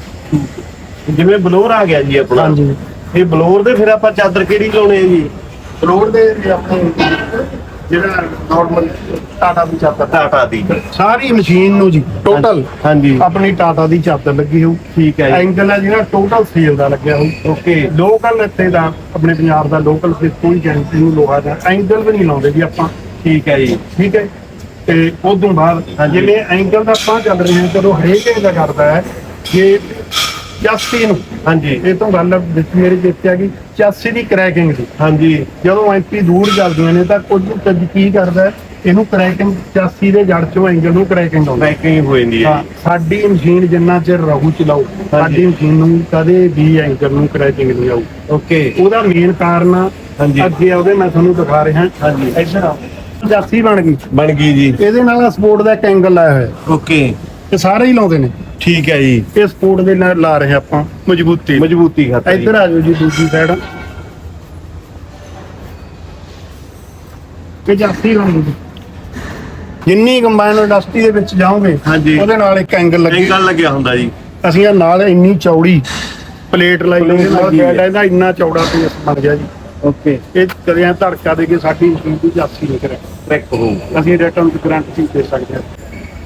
ਜਿਵੇਂ ਬਲੋਰ ਆ ਗਿਆ ਜੀ ਆਪਣਾ। ਹਾਂਜੀ। ਇਹ ਬਲੋਰ ਦੇ ਫਿਰ ਆਪਾਂ ਚਾਦਰ ਕਿਹੜੀ ਲਾਉਣੇ ਆ ਜੀ? ਰੋਡ ਦੇ ਆਪਣੇ ਜਿਹੜਾ ਨਾਰਮਲ ਟਾਟਾ ਦੀ ਚਾਦਰ। ਟਾਟਾ ਦੀ। ਸਾਰੀ ਮਸ਼ੀਨ ਨੂੰ ਜੀ ਟੋਟਲ ਹਾਂਜੀ। ਆਪਣੀ ਟਾਟਾ ਦੀ ਚਾਦਰ ਲੱਗੀ ਹੋਊ। ਠੀਕ ਹੈ ਜੀ। ਐਂਗਲ ਹੈ ਜਿਹੜਾ ਟੋਟਲ ਸੇਲ ਦਾ ਲੱਗਿਆ ਹੋਊ। ਓਕੇ। ਲੋਕਲ ਇੱਥੇ ਦਾ ਆਪਣੇ ਪੰਜਾਬ ਦਾ ਲੋਕਲ ਤੇ ਕੋਈ ਗੈਰੰਟੀ ਨੂੰ ਲੋਹਾ ਦਾ। ਐਂਗਲ ਵੀ ਨਹੀਂ ਲਾਉਂਦੇ ਜੀ ਆਪਾਂ। ਠੀਕ ਹੈ ਜੀ। ਠੀਕ ਹੈ। ਤੇ ਉਦੋਂ ਬਾਅਦ। ਜਿਵੇਂ ਐਂਗਲ ਦਾ ਆਪਾਂ ਚੱਲ ਰਹੇ ਹਾਂ ਚਲੋ ਹਰੇਕ ਇਹਦਾ ਕਰਦਾ ਹੈ ਕਿ 84 ਨੂੰ ਹਾਂਜੀ। ਇਹ ਤੋਂ ਗੱਲ ਵਿੱਚ ਮੇਰੇ ਚੇਤੇ ਆ ਗਈ। 84 ਦੀ ਕ੍ਰੈਕਿੰਗ ਸੀ। ਹਾਂਜੀ। ਜਦੋਂ ਐਂਪੀ ਦੂਰ ਚੱਲਦੀਆਂ ਨੇ ਤਾਂ ਕੁਝ ਕੁਝ ਕੀ ਕਰਦਾ ਇਹਨੂੰ ਕ੍ਰੈਕਿੰਗ 84 ਦੇ ਜੜ ਚੋਂ ਐਂਗਲ ਨੂੰ ਕ੍ਰੈਕਿੰਗ ਆਉਂਦਾ। ਪੈਕਿੰਗ ਹੋ ਜਾਂਦੀ ਹੈ। ਹਾਂ, ਸਾਡੀ ਮਸ਼ੀਨ ਜਿੰਨਾ ਚਿਰ ਰਹੂ ਚਲਾਓ ਸਾਡੀ ਮਸ਼ੀਨ ਨੂੰ ਕਦੇ ਵੀ ਐਂਗਲ ਨੂੰ ਕ੍ਰੈਕਿੰਗ ਨਹੀਂ ਆਊ। ਓਕੇ। ਉਹਦਾ ਮੇਨ ਕਾਰਨ ਆ, ਹਾਂਜੀ। ਅੱਗੇ ਉਹਦੇ ਮੈਂ ਤੁਹਾਨੂੰ ਦਿਖਾ ਰਿਹਾ। ਹਾਂਜੀ। ਇੱਧਰ ਆ। 85 ਬਣ ਗਈ। ਬਣ ਗਈ ਜੀ। ਇਹਦੇ ਨਾਲ ਸਪੋਰਟ ਦਾ ਇੱਕ ਐਂਗਲ ਲਾਇਆ ਹੋਇਆ। ਓਕੇ। ਇਹ ਸਾਰੇ ਹੀ ਲਾਉਂਦੇ ਨੇ। ਠੀਕ ਹੈ ਜੀ। ਇਹ ਸਪੋਰਟ ਦੇ ਨਾਲ ਲਾ ਰਹੇ ਆਪਾਂ ਮਜ਼ਬੂਤੀ ਮਜ਼ਬੂਤੀ ਖਾਤਰ ਜੀ। ਇੱਧਰ ਆ ਜਾਓ ਜੀ ਦੂਜੀ ਸਾਈਡ ਇਹ ਜਾਸਤੀ ਲਾਉਂਦੇ ਜੀ। ਜਿੰਨੀ ਕੰਬਾਈਨ ਇੰਡਸਟਰੀ ਦੇ ਵਿੱਚ ਜਾਓਗੇ ਹਾਂਜੀ। ਉਹਦੇ ਨਾਲ ਇੱਕ ਐਂਗਲ ਲੱਗੇ। ਐਂਗਲ ਲੱਗਿਆ ਹੁੰਦਾ ਜੀ। ਅਸੀਂ ਇਹ ਨਾਲ ਇੰਨੀ ਚੌੜੀ ਪਲੇਟ ਲਾਈ ਉਹਦੇ ਨਾਲ ਲੱਗੀ ਹੈ। ਬੈਡ ਇਹਦਾ ਇੰਨਾ ਚੌੜਾ ਪੀਸ ਬਣ ਗਿਆ ਜੀ। ਓਕੇ ਇਹ ਕਦੇ ਐਂ ਧੜਕਾ ਦੇ ਕੇ ਸਾਡੀ ਮਸ਼ੀਨ ਦੀ ਜਾਸਤੀ ਨਹੀਂ ਕਰੇ ਟਰੈਕ ਹੋ ਅਸੀਂ ਰਿਟਰਨ ਦੀ ਗਾਰੰਟੀ ਦੇ ਸਕਦੇ ਹਾਂ।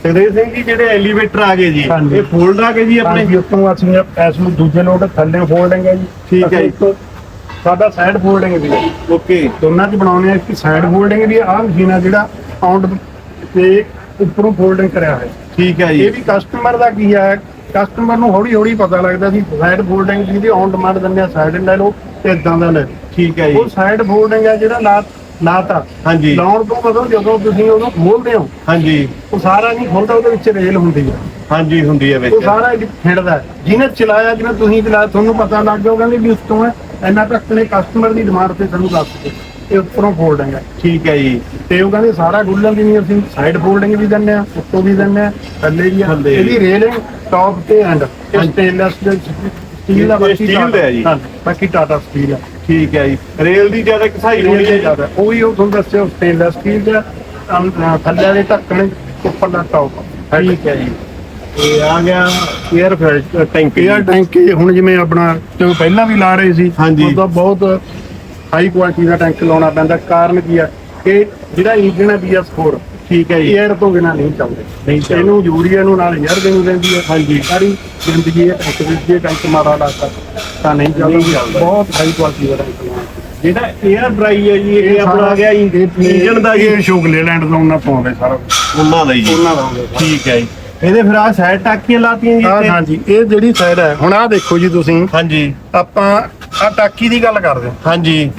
ਸੁਖਦੇਵ ਸਿੰਘ ਜੀ ਜਿਹੜੇ ਐਲੀਵੇਟਰ ਆ ਗਏ ਜੀ ਹਾਂਜੀ। ਇਹ ਫੋਲਡਰ ਆ ਗਏ ਜੀ ਆਪਣੇ? ਆਪਣੇ ਉੱਤੋਂ ਅਸੀਂ ਇਸ ਨੂੰ ਦੂਜੇ ਲੋਡ ਥੱਲੇ ਫੋਲਡਿੰਗ ਹੈ ਜੀ। ਠੀਕ ਹੈ ਅਸੀਂ ਜੀ। ਇੱਕ ਸਾਡਾ ਸਾਈਡ ਫੋਲਡਿੰਗ ਵੀ ਹੈ। ਓਕੇ। ਦੋਨਾਂ ਚ ਬਣਾਉਣੇ ਆ ਕਿ ਸਾਈਡ ਫੋਲਡਿੰਗ ਵੀ ਆ ਮਸ਼ੀਨ ਆ ਜਿਹੜਾ ਆਊਟ ਤੇ ਉੱਪਰੋਂ ਫੋਲਡਿੰਗ ਕਰਿਆ ਹੋਇਆ। ਠੀਕ ਹੈ ਜੀ। ਇਹ ਵੀ ਕਸਟਮਰ ਦਾ ਕੀ ਹੈ ਕਸਟਮਰ ਨੂੰ ਹੌਲੀ ਹੌਲੀ ਪਤਾ ਲੱਗਦਾ ਸੀ ਸਾਈਡ ਫੋਲਡਿੰਗ ਜਿਹਦੀ ਔਨ ਡਿਮਾਂਡ ਦਿੰਦੇ ਆ ਸਾਈਡ ਲੈ ਲਓ ਤੇ ਇਦਾਂ ਦਾ ਲੈ ਲਓ। ਠੀਕ ਹੈ ਉਹ ਜੀ ਸਾਈਡ ਫੋਲਡਿੰਗ ਹੈ ਜਿਹੜਾ ਲਾ ਲਾਤਾ ਹਾਂਜੀ। ਲਾਉਣ ਤੋਂ ਮਤਲਬ ਜਦੋਂ ਤੁਸੀਂ ਉਹਨੂੰ ਖੋਲਦੇ ਹੋ ਹਾਂਜੀ। ਉਹ ਸਾਰਾ ਨਹੀਂ ਖੁੱਲਦਾ ਉਹਦੇ ਵਿੱਚ ਰੇਲ ਹੁੰਦੀ ਹੈ ਹਾਂਜੀ ਹੁੰਦੀ ਹੈ ਉਹ ਵਿੱਚ ਸਾਰਾ ਹੀ ਖਿੰਡਦਾ ਹੈ। ਜਿਹਨੇ ਚਲਾਇਆ ਜਿਹਨੇ ਤੁਸੀਂ ਚਲਾਇਆ ਤੁਹਾਨੂੰ ਪਤਾ ਲੱਗ ਉਹ ਕਹਿੰਦੇ ਵੀ ਉੱਤੋਂ ਹੈ। ਇੰਨਾ ਤੱਕ ਨੇ ਕਸਟਮਰ ਦੀ ਡਿਮਾਂਡ ਤੇ ਸਾਨੂੰ ਦੱਸ ਦਿੱਤੇ। ਇਹ ਉੱਪਰੋਂ ਫੋਲਡਿੰਗ ਹੈ। ਠੀਕ ਹੈ ਜੀ। ਤੇ ਉਹ ਕਹਿੰਦੇ ਸਾਰਾ ਗੁੱਲਣ ਦੀ ਨਹੀਂ ਅਸੀਂ ਸਾਈਡ ਫੋਲਡਿੰਗ ਵੀ ਦਿੰਦੇ ਆ ਉੱਤੋਂ ਵੀ ਦਿੰਦੇ ਆ ਥੱਲੇ ਵੀ ਆ। ਇਹਦੀ ਰੇਲਿੰਗ ਟੌਪ ਤੇ ਐਂਡ। ਸਟੇਨਲੈਸ ਦੇ ਸਟੀਲ ਦਾ ਬਾਕੀ ਦਾ ਹੈ ਜੀ। ਬਾਕੀ ਟਾਟਾ ਸਟੀਲ ਆ। ਠੀਕ ਹੈ ਜੀ। ਰੇਲ ਦੀ ਜ਼ਿਆਦਾ ਕਸਾਈ ਹੋਣੀ ਹੈ ਜ਼ਿਆਦਾ। ਉਹ ਉਹ ਤੁਹਾਨੂੰ ਦੱਸਿਆ ਸਟੇਨਲੈਸ ਸਟੀਲ ਦਾ ਥੱਲੇ ਵਾਲੇ ਢੱਕਣ ਉੱਪਰ ਦਾ ਟੌਪ ਠੀਕ ਹੈ ਜੀ। ਇਹ ਆ ਗਿਆ air filter tank air tank ਹੁਣ ਜਿਵੇਂ ਆਪਣਾ ਜੋ ਪਹਿਲਾਂ ਵੀ ਲਾ ਰਹੇ ਸੀ। ਉਹਦਾ ਬਹੁਤ ਹਾਈ ਕੁਆਲਿਟੀ ਦਾ ਟੈਂਕ ਲਾਉਣਾ ਪੈਂਦਾ। ਕਾਰਨ ਕੀ ਆ? ਕਿ ਜਿਹੜਾ ਇੰਜਨ ਹੈ BS4 ਠੀਕ ਹੈ ਜੀ। ਤੋਂ ਬਿਨਾ ਨਹੀਂ ਚੱਲਦੇ। ਨਹੀਂ ਚੱਲਦੇ। ਇਹਨੂੰ ਯੂਰੀਆ ਨੂੰ ਨਾਲ ਏਅਰ ਦੇਣੀ ਪੈਂਦੀ ਹੈ। ਹਾਂਜੀ। ਸਾਰੀ ਜ਼ਿੰਦਗੀ ਇਹ ਟੈਂਕ ਵਿੱਚ ਜੇ ਟੈਂਕ ਮਾਰਾ ਲਾਤਾ ਤਾਂ ਨਹੀਂ ਚੱਲਦਾ। ਬਹੁਤ ਹਾਈ ਕੁਆਲਿਟੀ ਦਾ ਟੈਂਕ ਜਿਹੜਾ ਏਅਰ ਡਰਾਈ ਹੈ ਜੀ ਇਹ ਆਪਣਾ ਗਿਆ ਇੰਜਨ ਦਾ ਇਹ ਸ਼ੋਗਲੇਲੈਂਡ ਤੋਂ ਨਾ ਪਾਉਂਦੇ ਸਾਰਾ ਉਹਨਾਂ ਦਾ ਜੀ। ਉਹਨਾਂ ਦਾ ਠੀਕ ਹੈ ਜੀ। ਇਹਦੇ ਫਿਰ ਆ ਸਾਈਡ ਟਾਕੀਆਂ ਲਾਤੀਆਂ ਜੀ ਹਾਂ ਹਾਂਜੀ ਇਹ ਜਿਹੜੀ ਸਾਈਡ ਹੈ ਹੁਣ ਆ ਦੇਖੋ ਜੀ ਤੁਸੀਂ। ਹਾਂਜੀ। ਆਪਾਂ ਆ ਟਾਕੀ ਦੀ ਗੱਲ ਕਰਦੇ ਹਾਂ। ਹਾਂਜੀ।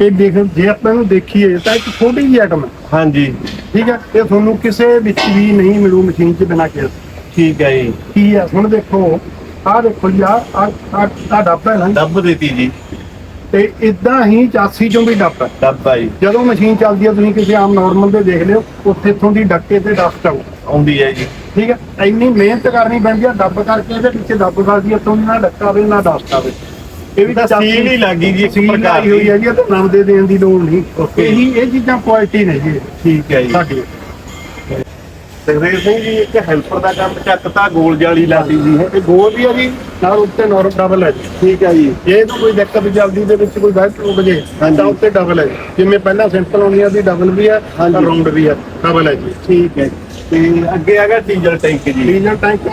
ਇਹ ਦੇਖ ਜੇ ਆਪਾਂ ਨੂੰ ਦੇਖੀਏ ਤਾਂ ਇੱਕ ਛੋਟੀ ਜੀ ਆਈਟਮ ਹੈ। ਹਾਂਜੀ। ਠੀਕ ਹੈ ਇਹ ਤੁਹਾਨੂੰ ਕਿਸੇ ਵਿੱਚ ਵੀ ਨਹੀਂ ਮਿਲੂ ਮਸ਼ੀਨ 'ਚ ਬਿਨਾ ਕੇਸ ਠੀਕ ਹੈ ਜੀ। ਕੀ ਹੈ ਹੁਣ ਦੇਖੋ ਆਹ ਦੇਖੋ ਜੀ ਆ ਆ ਆ ਡੱਬਾ ਹੈ ਨਾ ਡੱਬ ਦਿੱਤੀ ਜੀ। ਤੇ ਇਦਾਂ ਹੀ 84 ਚੋਂ ਵੀ ਡੱਬਾ। ਹੈ। ਡੱਬਾ ਜੀ। ਜਦੋਂ ਮਸ਼ੀਨ ਚੱਲਦੀ ਹੈ ਤੁਸੀਂ ਕਿਸੇ ਆਮ ਨਾਰਮਲ ਦੇ ਦੇਖ ਲਿਓ ਉੱਥੇ ਇੱਥੋਂ ਦੀ ਡੱਕੇ ਤੇ ਡਸਟ ਆਊ। ਆਉਂਦੀ ਹੈ ਜੀ। ਠੀਕ ਹੈ ਇੰਨੀ ਮਿਹਨਤ ਕਰਨੀ ਪੈਂਦੀ ਹੈ ਡੱਬ ਕਰਕੇ ਇਹਦੇ ਪਿੱਛੇ ਡੱਬ ਕਰਦੀ ਹੈ ਤੋਂ ਨਾ ਡੱਕਾ ਆਵੇ ਨਾ ਡਸਟ ਆਵੇ। ਇਹ ਵੀ ਤਾਂ ਸੀਲ ਹੀ ਲੱਗੀ ਜੀ ਇੱਕ ਪ੍ਰਕਾਰ ਲਾਈ ਹੋਈ ਦੀ। ਹੈ ਜੀ ਇਹ ਤਾਂ ਨਾਮ ਦੇ ਦੇਣ ਦੀ ਲੋੜ ਨਹੀਂ. ਇਹੀ ਇਹ ਚੀਜ਼ਾਂ ਕੁਆਲਿਟੀ ਨੇ ਜੀ। ਠੀਕ ਹੈ ਜੀ। ਸਾਡੀ। ਸੁਖਦੇਵ ਸਿੰਘ ਜੀ ਇੱਕ ਹੈਲਪਰ ਦਾ ਕੰਮ ਚੱਕਤਾ ਗੋਲ ਜਾਲੀ ਲਾਦੀ ਜੀ। ਇਹ ਗੋਲ ਵੀ ਹੈ ਜੀ ਨਾਲ ਉੱਤੇ ਨੌਰ ਡਬਲ ਹੈ ਠੀਕ ਹੈ ਜੀ। ਜੇ ਤਾਂ ਕੋਈ ਦਿੱਕਤ ਜਲਦੀ ਦੇ ਵਿੱਚ ਕੋਈ ਗਲਤ ਹੋ ਜੇ। ਤਾਂ ਉੱਤੇ ਡਬਲ ਹੈ। ਜਿਵੇਂ ਪਹਿਲਾਂ ਸਿੰਪਲ ਆਉਂਦੀਆਂ ਸੀ ਡਬਲ ਵੀ ਹੈ ਤਾਂ। ਰਾਉਂਡ ਵੀ ਹੈ ਡਬਲ ਹੈ ਜੀ। ਠੀਕ ਹੈ ਤੇ ਅੱਗੇ ਆ ਗਿਆ ਡੀਜ਼ਲ ਟੈਂਕ ਜੀ ਡੀਜ਼ਲ ਟੈਂਕ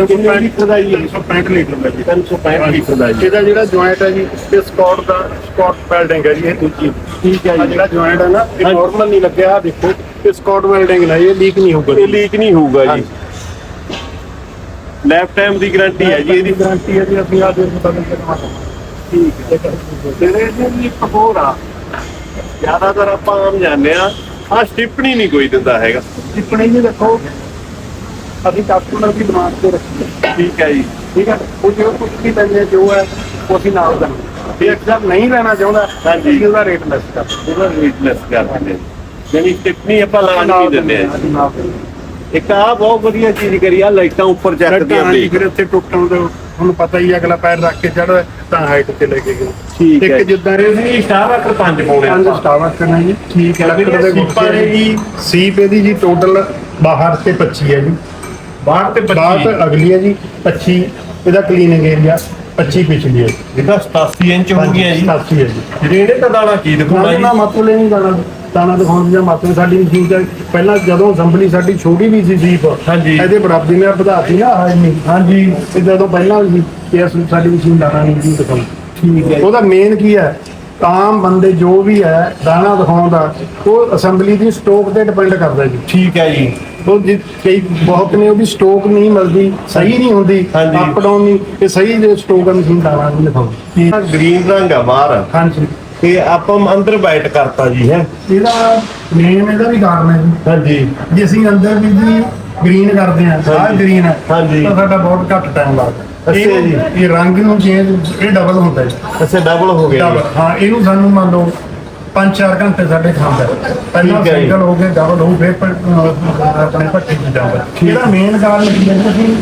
ਤੇ ਕਿੰਨੇ ਲੀਟਰ ਦਾ ਜੀ? 165 ਲੀਟਰ ਦਾ ਜੀ। 365 ਲੀਟਰ ਦਾ ਜੀ। ਇਹਦਾ ਜਿਹੜਾ ਜੁਆਇੰਟ ਹੈ ਜੀ ਇਹ ਸਕਾਟ ਦਾ ਸਕਾਟ ਵੈਲਡਿੰਗ ਹੈ ਜੀ ਇਹ ਦੂਜੀ। ਠੀਕ ਹੈ ਜੀ। ਜਿਹੜਾ ਜੁਆਇੰਟ ਹੈ ਨਾ ਇਹ। ਨਾਰਮਲ ਨਹੀਂ ਲੱਗਿਆ ਆਹ ਦੇਖੋ ਇਹ ਸਕਾਟ ਵੈਲਡਿੰਗ ਨਾਲ ਇਹ ਲੀਕ ਨਹੀਂ ਹੋਊਗਾ ਇਹ ਲੀਕ ਨਹੀਂ ਹੋਊਗਾ ਜੀ। ਲਾਈਫ ਟਾਈਮ ਦੀ ਗਾਰੰਟੀ ਹੈ ਜੀ ਇਹਦੀ। ਗਾਰੰਟੀ ਹੈ ਜੀ ਅਸੀਂ ਆ ਦੇ ਬਦਲ ਕੇ ਦਵਾਂਗੇ ਠੀਕ ਹੈ। ਤੇਰੇ ਜੀ ਇੱਕ ਹੋਰ ਆ ਜ਼ਿਆਦਾਤਰ ਆਪਾਂ ਆਮ ਜਾਂਦੇ ਆ ਆ ਸਟਿਪਣੀ ਨਹੀਂ ਕੋਈ ਦਿੰਦਾ ਹੈਗਾ। ਟਿੱਪਣੀ ਜੀ ਦੇਖੋ ਅਸੀਂ ਕਸਟਮਰ ਦੀ ਡਿਮਾਂਡ ਤੇ ਰੱਖੀ ਹੈ। ਠੀਕ ਹੈ ਜੀ। ਠੀਕ ਹੈ? ਉਹ ਜੋ ਕੁਝ ਵੀ ਲੈਣੇ ਜੋ ਹੈ ਉਹ ਅਸੀਂ ਨਾਲ ਦੇਣਾ। ਜੇ ਅਕਸਰ ਨਹੀਂ ਲੈਣਾ ਚਾਹੁੰਦਾ ਹਾਂਜੀ। ਅਸੀਂ ਉਹਦਾ ਰੇਟ ਲੈਸ ਕਰ ਉਹਦਾ ਰੀਟਲੈਸ ਕਰ ਦਿੰਦੇ। ਯਾਨੀ ਸਟਿਪਣੀ ਆਪਾਂ ਲਾ ਨਹੀਂ ਦਿੰਦੇ। ਆ ਦਿੰਦੇ। ਇੱਕ ਆ ਬਹੁਤ ਵਧੀਆ ਚੀਜ਼ ਕਰੀ ਆ ਲਾਈਟਾਂ ਉੱਪਰ ਚੱਕਦੀਆਂ ਹਾਂਜੀ ਵੀ ਫਿਰ ਇੱਥੇ ਟੁੱਟਣ ਦਾ ਤੁਹਾਨੂੰ ਪਤਾ ਹੀ ਅਗਲਾ ਪੈਰ ਰੱਖ ਕੇ ਚੜ੍ਹਦਾ ਤਾਂ ਹਾਈਟ ਤੇ ਲੈ ਕੇ ਗਏ ਠੀਕ ਹੈ। ਇੱਕ ਜਿੱਦਾਂ ਰੇ ਸੀ ਇਹ ਸਟਾਰ ਆਕਰ ਪੰਜ ਪਾਉਣੇ ਪੰਜ ਆਪਾਂ ਸਟਾਵਾ ਕਰਨਾ ਜੀ। ਠੀਕ ਹੈ ਲੱਕੜ ਦੇ ਨੇ ਜੀ। ਸੀਪ ਇਹਦੀ ਜੀ ਟੋਟਲ ਬਾਹਰ ਤੇ 25 ਹੈ ਜੀ। ਬਾਹਰ ਤੇ ਬਾਹਰ 25 ਤੇ ਅਗਲੀ ਹੈ ਜੀ 25 ਇਹਦਾ ਕਲੀਨਿੰਗ ਏਰੀਆ 25 ਪਿਛਲੀ ਹੈ। ਜਿਹਦਾ 87 ਇੰਚ ਹੋ ਗਈਆਂ ਜੀ। 87 ਹੈ ਜੀ। ਜਿਹੜੇ ਇਹਦੇ ਤਾਂ ਦਾਣਾ ਕੀ ਦਿਖਾਉਣਾ ਜੀ? ਨਾ ਮਤਲਬ ਨਹੀਂ ਦਾਣਾ। ਦਾਣਾ ਦਿਖਾਉਣ ਦੀ ਮਤਲਬ ਸਾਡੀ ਮਸ਼ੀਨ ਤੇ ਪਹਿਲਾਂ ਜਦੋਂ ਅਸੈਂਬਲੀ ਸਾਡੀ ਛੋਟੀ ਵੀ ਸੀ ਹਾਂਜੀ। ਇਹਦੇ ਬਰਾਬਰੀ ਨੇ ਵਧਾਤੀ ਨਾ ਇੰਨੀ। ਹਾਂਜੀ। ਤੇ ਜਦੋਂ ਪਹਿਲਾਂ ਸੀ ਅਸੀਂ ਸਾਡੀ ਮਸ਼ੀਨ ਦਾਣਾ ਨਹੀਂ ਸੀ ਦਿਖਾਉਂਦੀ ਠੀਕ ਹੈ। ਉਹਦਾ ਮੇਨ ਕੀ ਹੈ? ਆਮ ਬੰਦੇ ਜੋ ਵੀ ਹੈ ਦਾਣਾ ਦਿਖਾਉਣ ਦਾ ਉਹ ਅਸੈਂਬਲੀ ਦੀ ਸਟੋਕ ਤੇ ਡਿਪੈਂਡ ਕਰਦਾ ਜੀ। ਠੀਕ ਹੈ ਜੀ। ਉਹ ਜਿ- ਕਈ ਬਹੁਤ ਨੇ ਉਹਦੀ ਸਟੋਕ ਨਹੀਂ ਮਿਲਦੀ ਸਹੀ ਨਹੀਂ ਹੁੰਦੀ ਹਾਂਜੀ। ਅਪ ਡਾਊਨ ਨਹੀਂ ਇਹ ਸਹੀ ਜੇ ਸਟੋਕ ਮਸ਼ੀਨ ਦਾਣਾ ਨਹੀਂ ਦਿਖਾਉਂਦੀ ਗ੍ਰੀਨ ਰੰਗ ਆ ਬਾਹਰ। ਹਾਂਜੀ। ਤੇ ਆਪਾਂ ਅੰਦਰ ਬੈਠ ਕਰਤਾ ਜੀ ਹੈ। ਇਹਦਾ ਮੇਨ ਇਹਦਾ ਵੀ ਕਾਰਨ ਹੈ ਜੀ। ਹਾਂਜੀ। ਜੇ ਅਸੀਂ ਅੰਦਰ ਵੀ ਜੀ ਗ੍ਰੀਨ ਕਰਦੇ ਆ ਹਾਂਜੀ। ਗ੍ਰੀਨ ਹੈ। ਹਾਂਜੀ। ਤਾਂ ਸਾਡਾ ਬਹੁਤ ਘੱਟ ਟਾਈਮ ਲੱਗਦਾ। ਅੱਛਾ ਇਹ- ਜੀ। ਇਹ ਰੰਗ ਨੂੰ ਚੇਂਜ ਇਹ ਡਬਲ ਹੁੰਦਾ ਜੀ। ਅੱਛਾ ਡਬਲ ਹੋ ਗਿਆ ਡਬਲ ਹਾਂ ਇਹਨੂੰ ਸਾਨੂੰ ਮੰਨ ਲਓ 5-4 ਘੰਟੇ ਸਾਡੇ ਖਾਂਦਾ। ਪਹਿਲਾਂ ਠੀਕ ਹੈ ਜੀ। ਸਿੰਗਲ ਹੋ ਗਏ ਡਬਲ ਹੋ ਪਰ ਅਹ, ਆਪਣੇ ਭੱਠੇ ਦੀ ਜਾਂਦਾ। ਇਹਦਾ ਮੇਨ ਕਾਰਨ ਕੀ ਹੈ ਕਿ ਅਸੀਂ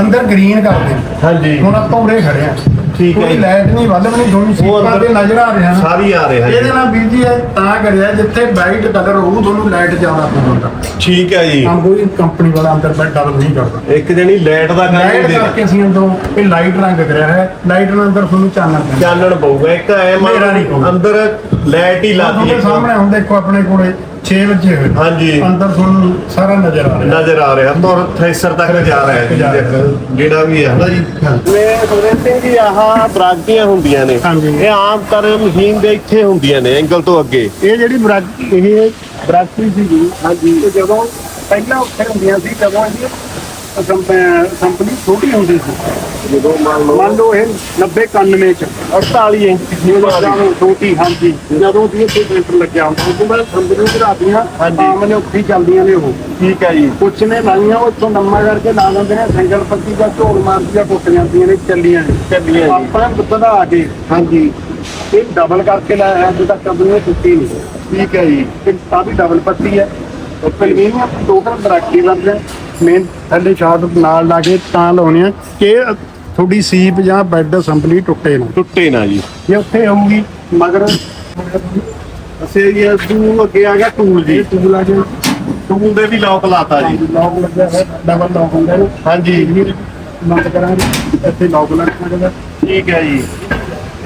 ਅੰਦਰ ਗ੍ਰੀਨ ਕਰਦੇ ਹਾਂ। ਹਾਂਜੀ। ਹੁਣ ਆਪਾਂ ਉਰੇ ਖੜੇ ਆ ਠੀਕ ਹੈ ਕੋਈ। ਲਾਈਟ ਨਹੀਂ ਵੱਲ ਵੀ ਨਹੀਂ ਦੋਨੋਂ ਉਹ ਸੀਟਾਂ ਅੰਦਰ ਤੇ ਨਜ਼ਰ ਆ ਰਿਹਾ ਨਾ ਸਾਰੀ ਆ ਰਿਹਾ ਇਹਦੇ ਨਾਲ ਵੀਰ ਜੀ ਇਹ ਤਾਂ ਕਰਿਆ ਜਿੱਥੇ ਵਾਈਟ ਕਲਰ ਹੋਊ ਤੁਹਾਨੂੰ ਲਾਈਟ ਜ਼ਿਆਦਾ ਪਊਗਾ ਠੀਕ ਹੈ ਜੀ। ਆਮ ਕੋਈ ਕੰਪਨੀ ਵਾਲਾ ਅੰਦਰ ਬੈਠ ਡਬਲ ਨਹੀਂ ਕਰਦਾ। ਇੱਕ ਜਣੀ ਲਾਈਟ ਦਾ ਕੰਮ ਲਾਈਟ ਦੇ ਕਰਕੇ ਅਸੀਂ ਅੰਦਰੋਂ ਇਹ ਲਾਈਟ ਰੰਗ ਕਰਿਆ ਹੈ। ਲਾਈਟ ਨਾਲ ਅੰਦਰ ਤੁਹਾਨੂੰ ਚਾਨਣ ਪੈਂਦਾ। ਚਾਨਣ ਪਊਗਾ। ਇੱਕ ਐ ਮੇਰਾ ਨਹੀਂ ਪਊਗਾ। ਅੰਦਰ ਲਾਈਟ ਹੀ ਲਾਤੀ ਤੁਹਾਡੇ ਸਾਹਮਣੇ ਹੁਣ ਦੇਖੋ ਆਪਣੇ ਕੋਲੇ 6 ਵਜੇ ਹੋਏ। ਹਾਂਜੀ। ਅੰਦਰ ਤੁਹਾਨੂੰ ਸਾਰਾ ਨਜ਼ਰ ਆ ਰਿਹਾ। ਨਜ਼ਰ ਆ ਰਿਹਾ। ਤੁਰ ਥ੍ਰੈਸ਼ਰ ਤੱਕ ਜਾ ਰਿਹਾ ਜਿਹੜਾ ਵੀ ਹੈ ਨਾ ਜੀ। ਮੈਂ ਸੁਣਿਆ ਸਿੰਘ ਜੀ ਆਹ ਬਰਾਕੀਆਂ ਹੁੰਦੀਆਂ ਨੇ ਹਾਂਜੀ। ਇਹ ਆਮ ਤਰ ਮਸ਼ੀਨ ਦੇ ਇੱਥੇ ਹੁੰਦੀਆਂ ਨੇ ਐਂਗਲ ਤੋਂ ਅੱਗੇ ਇਹ ਜਿਹੜੀ ਬਰਾਕ ਇਹ ਬਰਾਕੀ ਸੀਗੀ ਹਾਂਜੀ ਤੇ ਜਦੋਂ ਪਹਿਲਾਂ ਉੱਥੇ ਹੁੰਦੀਆਂ ਸੀ ਜਦੋਂ ਇਹ ਕੰਪਨੀ ਛੋਟੀ ਹੁੰਦੀ ਸੀ। ਜਦੋਂ ਮੰਨ ਮੰਨ ਲਓ ਇਹ 90 91 ਚ 48 ਇੰਚ ਜਦੋਂ ਛੋਟੀ ਹਾਂਜੀ। ਜਦੋਂ ਦੀ ਇੱਥੇ ਲੱਗਿਆ ਹੁੰਦਾ ਤੋਂ ਬਾਅਦ ਕੰਪਨੀ ਘਰਾਤੀਆਂ ਹਾਂਜੀ। ਆਮ ਨੇ ਉੱਥੇ ਚੱਲਦੀਆਂ ਨੇ ਉਹ। ਠੀਕ ਹੈ ਜੀ। ਕੁਛ ਨੇ ਲਾਈਆਂ ਉਹ ਇੱਥੋਂ ਨੰਮਾ ਕਰਕੇ ਲਾ ਦਿੰਦੇ ਨੇ ਸਿੰਗਲ ਪੱਤੀ ਦਾ ਢੋਲ ਮਾਰਦੀਆਂ ਟੁੱਟ ਜਾਂਦੀਆਂ ਨੇ ਚੱਲੀਆਂ ਨੇ। ਚੱਲੀਆਂ ਜੀ। ਆਪਾਂ ਵਧਾ ਕੇ। ਹਾਂਜੀ। ਇਹ ਡਬਲ ਕਰਕੇ ਲਾਇਆ ਅੱਜ ਤੱਕ ਕੰਪਨੀ ਨੇ ਟੁੱਟੀ। ਨਹੀਂ ਠੀਕ ਹੈ ਜੀ। ਇਹ ਆ ਵੀ ਡਬਲ ਪੱਤੀ ਹੈ। ਐਲੂਮੀਨੀਅਮ ਟੋਟਲ ਬਰਾਕੀ ਲੱਗਦਾ ਮੇਨ ਥੱਲੇ ਛਾਤ ਨਾਲ ਲਾ ਕੇ ਤਾਂ ਲਾਉਣੇ ਆ ਕਿ ਤੁਹਾਡੀ ਸੀਪ ਜਾਂ ਬੈੱਡ ਅਸੈਂਬਲੀ ਟੁੱਟੇ ਨਾ। ਟੁੱਟੇ ਨਾ ਜੀ। ਜੇ ਉੱਥੇ ਹੋਊਗੀ ਮਗਰ ਅਸੀਂ ਇਹ ਟੂਲ ਅੱਗੇ ਆ ਗਿਆ ਟੂਲ ਜੀ। ਇਹ ਟੂਲ ਆ ਜੇ ਟੂਲ ਦੇ ਵੀ ਲੋਕ ਲਾਤਾ ਜੀ। ਲੌਕ ਲੱਗਿਆ ਹੈ ਡਬਲ ਲੌਕ ਹੁੰਦਾ ਇਹਨੂੰ ਹਾਂਜੀ। ਇਹ ਬੰਦ ਕਰਾਂਗੇ ਇੱਥੇ ਲੌਕ ਲੱਗਣਾ ਠੀਕ ਹੈ ਜੀ।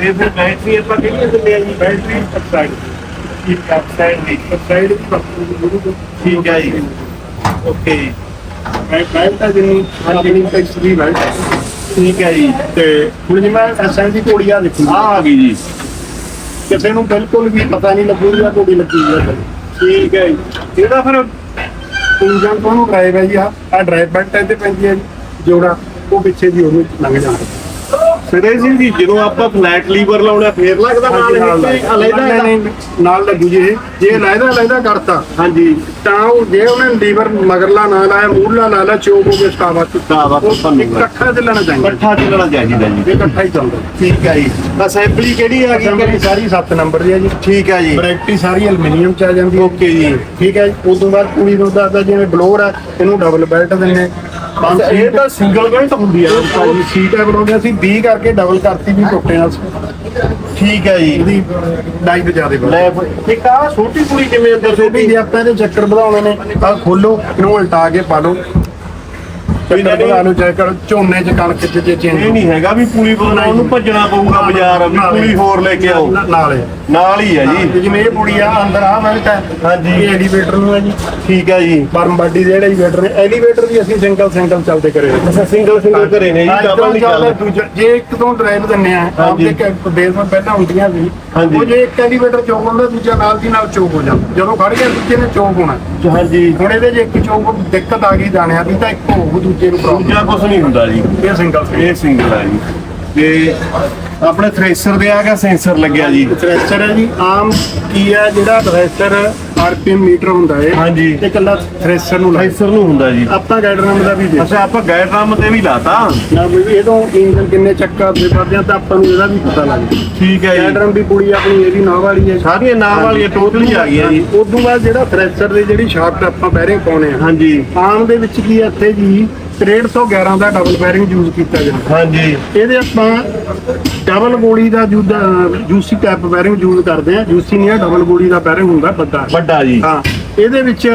ਇਹ ਫਿਰ ਬੈਟਰੀ ਆਪਾਂ ਕਿਹੜੀ ਦਿੰਦੇ ਆ ਜੀ? ਬੈਟਰੀ ਅਪਸਾਈਡ ਠੀਕ ਹੈ ਸਾਈਡ ਦੀ ਅਪਸਾਈਡ ਠੀਕ ਹੈ ਜੀ। ਓਕੇ। ਮੈਂ ਬੈਲਟ ਹੈ ਜਿੰਨੀ ਆਪਣੀ ਟੈਕਸ ਦੀ ਬੈਲਟ ਠੀਕ ਹੈ ਜੀ, ਤੇ ਹੁਣ ਜਿਵੇਂ ਐਸਐਨ ਦੀ ਕੋੜੀ ਆ ਦੇਖੀ। ਆ ਆ ਗਈ ਜੀ। ਕਿਸੇ ਨੂੰ ਬਿਲਕੁਲ ਵੀ ਪਤਾ ਨਹੀਂ ਲੱਗੂਗੀ ਆ ਕੋੜੀ ਲੱਗੀ ਹੋਈ ਠੀਕ ਹੈ ਜੀ। ਇਹਦਾ ਫਿਰ ਇੰਜਨ ਤੋਂ ਡਰਾਈਵ ਹੈ ਜੀ? ਆ ਆ ਡਰਾਈਵ ਬੈਲਟ ਇਹਦੇ ਪੈਂਦੀ ਹੈ ਜੀ। ਜੋੜਾ ਉਹ ਪਿੱਛੇ ਦੀ ਉਹਨੂੰ ਲੰਘ ਜਾਂਦਾ। ਸਿਰੇ ਸਿੰਘ ਜੀ ਜਦੋਂ ਆਪਾਂ ਫਲੈਟ ਲੀਵਰ ਲਾਉਣਾ ਫੇਰ ਲੱਗਦਾ ਨਾਲ ਇਹ ਅਲੱਗਾ ਨਹੀਂ, ਨਹੀਂ, ਨਾਲ ਲੱਗੂ ਜੀ ਇਹ। ਜੇ ਲੈਦਾ ਲੈਦਾ ਕਰਤਾ ਹਾਂਜੀ। ਤਾਂ ਉਹ ਜੇ ਉਹਨੇ ਲੀਵਰ ਮਗਰਲਾ ਨਾ ਲਾਇਆ ਮੂਰਲਾ ਲਾ ਲਾ ਚੋਕ ਹੋ ਕੇ ਸਟਾਵਾ ਸਟਾਵਾ ਤੋਂ ਸਾਨੂੰ ਇਕੱਠਾ ਚੱਲਣਾ ਚਾਹੀਦਾ। ਇਕੱਠਾ ਚੱਲਣਾ ਚਾਹੀਦਾ ਜੀ। ਇਹ ਇਕੱਠਾ ਹੀ ਚੱਲਦਾ। ਠੀਕ ਹੈ ਜੀ। ਅਸੈਂਬਲੀ ਕਿਹੜੀ ਆ ਗਈ? ਅਸੈਂਬਲੀ ਸਾਰੀ 7 ਨੰਬਰ ਦੀ ਹੈ ਜੀ। ਠੀਕ ਹੈ ਜੀ। ਬਰੈਕਟੀ ਸਾਰੀ ਐਲੂਮੀਨੀਅਮ ਚ ਆ ਜਾਂਦੀ ਹੈ। ਓਕੇ ਜੀ। ਠੀਕ ਹੈ ਜੀ। ਉਸ ਤੋਂ ਬਾਅਦ ਕੁੜੀ ਨੂੰ ਦੱਸਦਾ ਜਿਵੇਂ ਬਲੋਰ ਹੈ ਇਹਨੂੰ ਡਬਲ ਬੈਲਟ ਦਿੰਨੇ ਪੰਜ ਇਹ ਤਾਂ ਸਿੰਗਲ ਬੈਲਟ ਹੁੰਦੀ ਆ। ਸੀਟ ਹੈ ਬਣਾਉਂਦੇ ਅਸੀਂ। 20 ਕਰ ਕਰਕੇ ਡਬਲ ਕਰਤੀ ਵੀ ਟੁੱਟੇ ਨਾਲ ਠੀਕ ਹੈ ਜੀ। ਇਹਦੀ ਲਾਈਟ ਜ਼ਿਆਦਾ ਲੈ ਇੱਕ ਆ ਛੋਟੀ ਕੁੜੀ ਕਿਵੇਂ ਅੰਦਰ ਛੋਟੀ ਜਿਹੀ ਆਪਾਂ ਇਹਦੇ ਚੱਕਰ ਵਧਾਉਣੇ ਨੇ। ਆ ਖੋਲੋ ਇਹਨੂੰ ਉਲਟਾ ਕੇ ਪਾ ਲਓ। ਚੱਕਰ ਵਧਾ ਲਓ ਚੱਕਰ ਝੋਨੇ ਚ ਕਣਕ ਚ ਜੇ ਚੇਂਜ ਇਹ ਨਹੀਂ ਹੈਗਾ ਵੀ ਪੁਲੀ ਬਣਾਉਣ ਨੂੰ ਭੱਜਣਾ ਪਊਗਾ ਬਾਜ਼ਾਰ ਵੀ ਪੁਲੀ ਹੋਰ ਲੈ ਕੇ ਆਓ। ਨਾਲੇ। ਨਾਲ ਹੀ ਹੈ ਜੀ ਜਿਵੇਂ ਇਹ ਪੁੜੀ ਆ ਅੰਦਰ ਆ ਮੈਂ ਤਾਂ ਹਾਂਜੀ। ਇਹ ਐਲੀਵੇਟਰ ਨੂੰ ਹੈ ਜੀ। ਠੀਕ ਹੈ ਜੀ। ਬਰਮ ਬਾਡੀ ਦੇ ਜਿਹੜੇ ਐਲੀਵੇਟਰ ਨੇ ਐਲੀਵੇਟਰ ਵੀ ਅਸੀਂ ਸਿੰਗਲ ਸਿੰਗਲ ਚੱਲਦੇ ਕਰੇ। ਅੱਛਾ ਸਿੰਗਲ ਸਿੰਗਲ ਘਰੇ ਨੇ ਜੀ ਡਬਲ ਨਹੀਂ ਚੱਲਦਾ ਜੇ ਇੱਕ ਤੋਂ ਡਰਾਈਵ ਦਿੰਨੇ ਆ। ਆਪਦੇ ਬੇਸਮੈਂਟ ਪਹਿਲਾਂ ਹੁੰਦੀਆਂ ਸੀ। ਉਹ ਜੇ ਇੱਕ ਐਲੀਵੇਟਰ ਚੌਕ ਹੁੰਦਾ ਦੂਜਾ ਨਾਲ ਦੀ ਨਾਲ ਚੌਕ ਹੋ ਜਾਂਦਾ। ਜਦੋਂ ਖੜ ਗਿਆ ਦੂਜੇ ਨੇ ਚੌਕ ਹੋਣਾ। ਹਾਂਜੀ। ਹੁਣ ਇਹਦੇ ਜੇ ਇੱਕ ਚੌਕ ਦਿੱਕਤ ਆ ਗਈ ਦਾਣਿਆਂ ਦੀ ਤਾਂ ਇੱਕ ਹੋਊ ਦੂਜੇ ਨੂੰ ਪ੍ਰੋਬਲਮ। ਦੂਜਾ ਕੁਝ ਨਹੀਂ ਹੁੰਦਾ ਜੀ। ਇਹ ਸਿੰਗਲ ਇਹ ਸਿੰਗਲ ਹੈ ਜੀ। ਤੇ ਆਪਣੇ ਥ੍ਰੈਸ਼ਰ ਦੇ ਆ ਗਿਆ ਸੈਂਸਰ ਲੱਗਿਆ ਜੀ? ਥ੍ਰੈਸ਼ਰ ਹੈ ਜੀ ਆਮ ਕੀ ਹੈ ਜਿਹੜਾ ਥ੍ਰੈਸ਼ਰ ਆਰਪੀਐਮ ਮੀਟਰ ਹੁੰਦਾ ਹੈ ਹਾਂਜੀ। ਇਹ ਕੱਲਾ ਥ੍ਰੈਸ਼ਰ ਨੂੰ ਥ੍ਰੈਸ਼ਰ ਨੂੰ ਹੁੰਦਾ ਜੀ। ਆਪਾਂ ਗਾਈਡ ਨਾਮ ਦਾ ਵੀ ਦੇ ਅੱਛਾ ਆਪਾਂ ਗਾਈਡ ਰਾਮ ਤੇ ਵੀ ਲਾਤਾ। ਨਾ ਵੀ ਇਹਦੋਂ ਇੰਜਨ ਕਿੰਨੇ ਚੱਕਰ ਦੇ ਕਰਦੇ ਆ ਤਾਂ ਆਪਾਂ ਨੂੰ ਇਹਦਾ ਵੀ ਪਤਾ ਲੱਗ ਜਾਂਦਾ ਠੀਕ ਹੈ ਜੀ। ਰਾਮ ਦੀ ਕੁੜੀ ਆਪਣੀ ਇਹ ਵੀ ਵਾਲੀ ਹੈ ਸਾਰੀਆਂ ਨਾਮ ਵਾਲੀਆਂ ਟੋਟਲੀ ਆ ਗਈਆਂ ਜੀ। ਉਸ ਤੋਂ ਬਾਅਦ ਜਿਹੜਾ ਥ੍ਰੈਸ਼ਰ ਦੇ ਜਿਹੜੀ ਸ਼ਾਫਟ ਆਪਾਂ ਬੈਰਿੰਗ ਪਾਉਣੇ ਆ। ਹਾਂਜੀ। ਆਮ ਦੇ ਵਿੱਚ ਕੀ ਹੈ ਇੱਥੇ ਜੀ 6311 ਦਾ ਡਬਲ ਬੈਰਿੰਗ ਯੂਜ਼ ਕੀਤਾ ਜਾਂਦਾ। ਹਾਂਜੀ। ਇਹਦੇ ਆਪਾਂ ਡਬਲ ਗੋਲੀ ਦਾ ਜੂਸੀ ਟੈਪ ਬੈਰਿੰਗ ਯੂਜ਼ ਕਰਦੇ ਆ ਜੂਸੀ ਨਹੀਂ ਹੈ ਡਬਲ ਗੋਲੀ ਦਾ ਬੈਰਿੰਗ ਹੁੰਦਾ ਵੱਡਾ। ਵੱਡਾ ਜੀ। ਹਾਂ। ਇਹਦੇ ਵਿੱਚ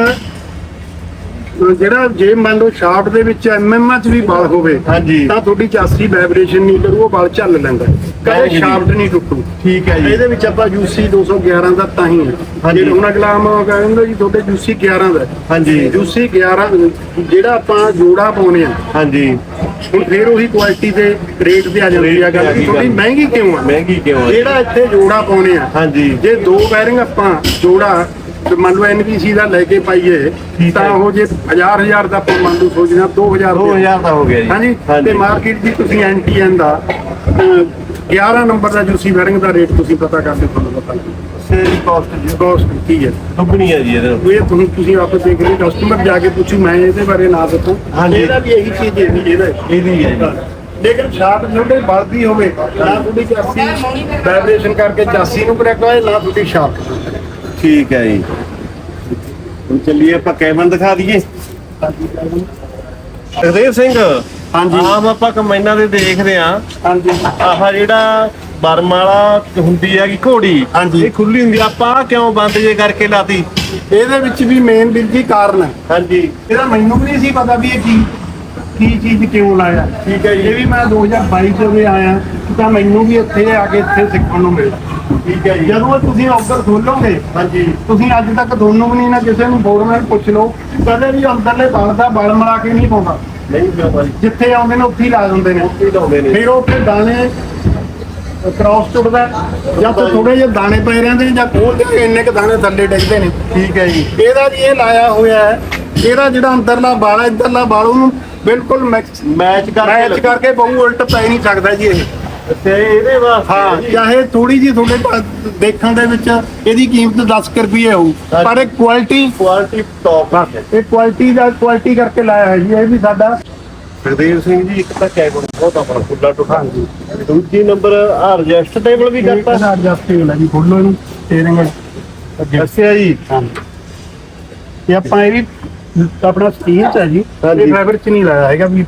ਜਿਹੜਾ ਜੇ ਮੰਨ ਲਓ ਸ਼ਾਫਟ ਦੇ ਵਿੱਚ ਐਮਐਮ ਚ ਵੀ ਬਲ ਹੋਵੇ ਹਾਂਜੀ। ਤਾਂ ਤੁਹਾਡੀ ਚਾਸੀ ਵਾਈਬ੍ਰੇਸ਼ਨ ਨਹੀਂ ਕਰੂ ਉਹ ਬਲ ਚੱਲ ਲੈਂਦਾ। ਕਦੇ ਸ਼ਾਫਟ ਨਹੀਂ ਟੁੱਟੂ। ਠੀਕ ਹੈ ਜੀ। ਇਹਦੇ ਵਿੱਚ ਆਪਾਂ ਯੂਸੀ 211 ਦਾ ਤਾਂ ਹੀ ਹੈ। ਹੁਣ ਅਗਲਾ ਆਮ ਕਹਿੰਦਾ ਜੀ ਤੁਹਾਡੇ ਯੂਸੀ 11 ਦਾ। ਹਾਂਜੀ। ਯੂਸੀ 11 ਜਿਹੜਾ ਆਪਾਂ ਜੋੜਾ ਪਾਉਨੇ ਆ ਹਾਂਜੀ। ਹੁਣ ਫੇਰ ਉਹੀ ਕੁਆਲਿਟੀ ਤੇ ਰੇਟ ਤੇ ਆ ਜਾਂਦੀ ਆ। ਗੱਲ ਥੋੜੀ ਮਹਿੰਗੀ ਕਿਉਂ ਆ? ਮਹਿੰਗੀ ਕਿਉਂ ਹੈ ਜਿਹੜਾ ਇੱਥੇ ਜੋੜਾ ਪਾਉਨੇ ਆ ਹਾਂਜੀ। ਜੇ ਦੋ ਬੈਰਿੰਗ ਆਪਾਂ ਜੋੜਾ ਮੰਨ ਲਓ ਐਨਬੀਸੀ ਦਾ ਲੈ ਕੇ ਪਾਈਏ ਤਾਂ। ਉਹ ਜੇ 1000 1000 ਦਾ ਆਪਾਂ ਮੰਨ ਲਓ ਸੋਚਣਾ 2000 ਦੇ 2000 ਦਾ ਹੋ ਗਿਆ ਜੀ। ਹਾਂਜੀ ਤੇ ਮਾਰਕੀਟ ਦੀ ਤੁਸੀਂ ਐਨਟੀਐਨ ਦਾ ਅਹ, 11 ਨੰਬਰ ਦਾ ਜੂਸੀ ਬੈਰਿੰਗ ਦਾ ਰੇਟ ਤੁਸੀਂ ਪਤਾ ਕਰਦੇ ਤੁਹਾਨੂੰ ਪਤਾ ਸੇਲ ਕਾਸਟ ਜੀ। ਕੋਸਟ ਕੀ ਹੈ। ਦੁੱਗਣੀ ਹੈ ਜੀ ਇਹਦੇ। ਇਹ ਤੁਹਾਨੂੰ ਤੁਸੀਂ ਆਪੇ ਦੇਖ ਲਈ ਕਸਟਮਰ ਜਾ ਕੇ ਪੁੱਛੂ ਮੈਂ ਇਹਦੇ ਬਾਰੇ ਨਾ ਦੱਸੋ। ਹਾਂਜੀ। ਇਹਦਾ ਵੀ ਇਹੀ ਚੀਜ਼ ਹੈ ਇਹਦਾ ਇਹਦੀ ਹੈ ਜੀ। ਲੇਕਿਨ ਸ਼ਾਰਟ ਤੁਹਾਡੇ ਬਲਦੀ ਹੋਵੇ ਨਾ ਤੁਹਾਡੀ ਚਾਸੀ ਵਾਈਬ੍ਰੇਸ਼ਨ ਕਰਕੇ ਚਾਸੀ ਨੂੰ ਕਰੈਕ ਹੋਏ ਨਾ ਤੁਹਾਡੀ ਸ਼ਾਰਟ ਠੀਕ ਹੈ ਜੀ। ਹੁਣ ਚੱਲੀਏ ਆਪਾਂ ਕੈਬਨ ਦਿਖਾ ਦਈਏ। ਹਰਦੇਵ ਸਿੰਘ? ਹਾਂਜੀ। ਆਮ ਆਪਾਂ ਕਮੈਨਾਂ ਦੇ ਦੇਖਦੇ ਆ ਹਾਂਜੀ। ਆਹ ਜਿਹੜਾ ਬਰਮ ਵਾਲਾ ਹੁੰਦੀ ਹੈਗੀ ਘੋੜੀ ਹਾਂਜੀ। ਇਹ ਖੁੱਲੀ ਹੁੰਦੀ ਆ, ਆਪਾਂ ਆਹ ਕਿਉਂ ਬੰਦ ਜੇ ਕਰਕੇ ਲਾਤੀ? ਇਹਦੇ ਵਿੱਚ ਵੀ ਮੇਨ ਵੀਰ ਜੀ ਕਾਰਨ ਹੈ। ਹਾਂਜੀ। ਇਹਦਾ ਮੈਨੂੰ ਵੀ ਨਹੀਂ ਸੀ ਪਤਾ ਵੀ ਇਹ ਕੀ ਕੀ ਚੀਜ਼ ਕਿਉਂ ਲਾਇਆ। ਠੀਕ ਹੈ ਜੀ। ਇਹ ਵੀ ਮੈਂ 2022 ਚ ਵੀ ਆਇਆ ਤਾਂ ਮੈਨੂੰ ਵੀ ਇੱਥੇ ਆ ਕੇ ਇੱਥੇ ਸਿੱਖਣ ਨੂੰ ਮਿਲਿਆ। ਠੀਕ ਹੈ ਜਦੋਂ ਤੁਸੀਂ ਔਗਰ ਖੋਲੋਗੇ ਹਾਂਜੀ ਤੁਸੀਂ ਅੱਜ ਤੱਕ ਦੋਨੋਂ ਵੀ ਨਹੀਂ ਨਾ ਕਿਸੇ ਨੂੰ ਫੋਰਮੈਨ ਪੁੱਛ ਲਓ। ਕਦੇ ਵੀ ਅੰਦਰਲੇ ਬਲ ਦਾ ਬਲ ਮਿਲਾ ਕੇ ਨਹੀਂ ਪਾਉਂਦਾ। ਨਹੀਂ ਜਿੱਥੇ ਆਉਂਦੇ ਨੇ ਉੱਥੇ ਹੀ ਲਾ ਦਿੰਦੇ ਨੇ। ਕੀ ਲਾਉਂਦੇ ਨੇ। ਫਿਰ ਉੱਥੇ ਦਾਣੇ ਕ੍ਰਾਸ ਟੁੱਟਦਾ ਜਾਂ ਤਾਂ ਥੋੜੇ ਜਿਹੇ ਦਾਣੇ ਪਏ ਰਹਿੰਦੇ ਨੇ ਜਾਂ ਖੋਲਦੇ ਨੇ ਇੰਨੇ ਕ ਦਾਣੇ ਥੱਲੇ ਡਿੱਗਦੇ ਨੇ। ਠੀਕ ਹੈ ਜੀ। ਇਹਦਾ ਜੀ ਇਹ ਲਾਇਆ ਹੋਇਆ ਹੈ। ਇਹਦਾ ਜਿਹੜਾ ਅੰਦਰਲਾ ਬਾਲ ਹੈ ਇੱਧਰਲਾ ਬਾਲ ਉਹਨੂੰ ਬਿਲਕੁਲ ਮੈਚ ਮੈਚ ਕਰਕੇ ਮੈਚ ਕਰਕੇ ਬਹੁ ਉਲਟ ਪੈ ਨਹੀਂ ਸਕਦਾ ਜੀ ਇਹ। ਤੇ ਇਹਦੇ ਵਾਸਤੇ ਹਾਂ ਚਾਹੇ ਥੋੜੀ ਜੀ ਤੁਹਾਡੇ ਪਾ- ਦੇਖਣ ਦੇ ਵਿੱਚ ਇਹਦੀ ਕੀਮਤ 10 ਕੁ ਰੁਪਏ ਹੋਊ ਪਰ ਇਹ ਕੁਆਲਿਟੀ ਕੁਆਲਿਟੀ ਟੌਪ ਹੈ ਇਹ ਕੁਆਲਿਟੀ ਦਾ ਕੁਆਲਿਟੀ ਕਰਕੇ ਲਾਇਆ ਹੈ ਜੀ ਇਹ ਵੀ ਸਾਡਾ ਹਰਦੇਵ ਸਿੰਘ ਜੀ ਇੱਕ ਤਾਂ ਕੈਬਨ ਬਹੁਤ ਆਪਣਾ ਖੁੱਲਾ ਟੁੱਟਾ। ਹਾਂਜੀ। ਦੂਜੀ ਨੰਬਰ ਆ ਰਜਿਸਟਰ ਟੇਬਲ ਵੀ ਕਰਤਾ। ਕਰਤਾ ਐਡਜਸਟੇਬਲ ਹੈ ਜੀ ਖੋਲੋ ਇਹਨੂੰ ਸਟੀਅਰਿੰਗ ਅੱਗੇ। ਅੱਛਾ ਜੀ। ਹਾਂਜੀ। ਇਹ ਆਪਾਂ ਇਹ ਵੀ ਆਪਣਾ ਸਟੀਲ ਚ ਹੈ ਜੀ। ਹਾਂਜੀ। ਇਹ ਫਾਈਬਰ ਚ ਨਹੀਂ ਲਾਇਆ ਹੈਗਾ ਵੀ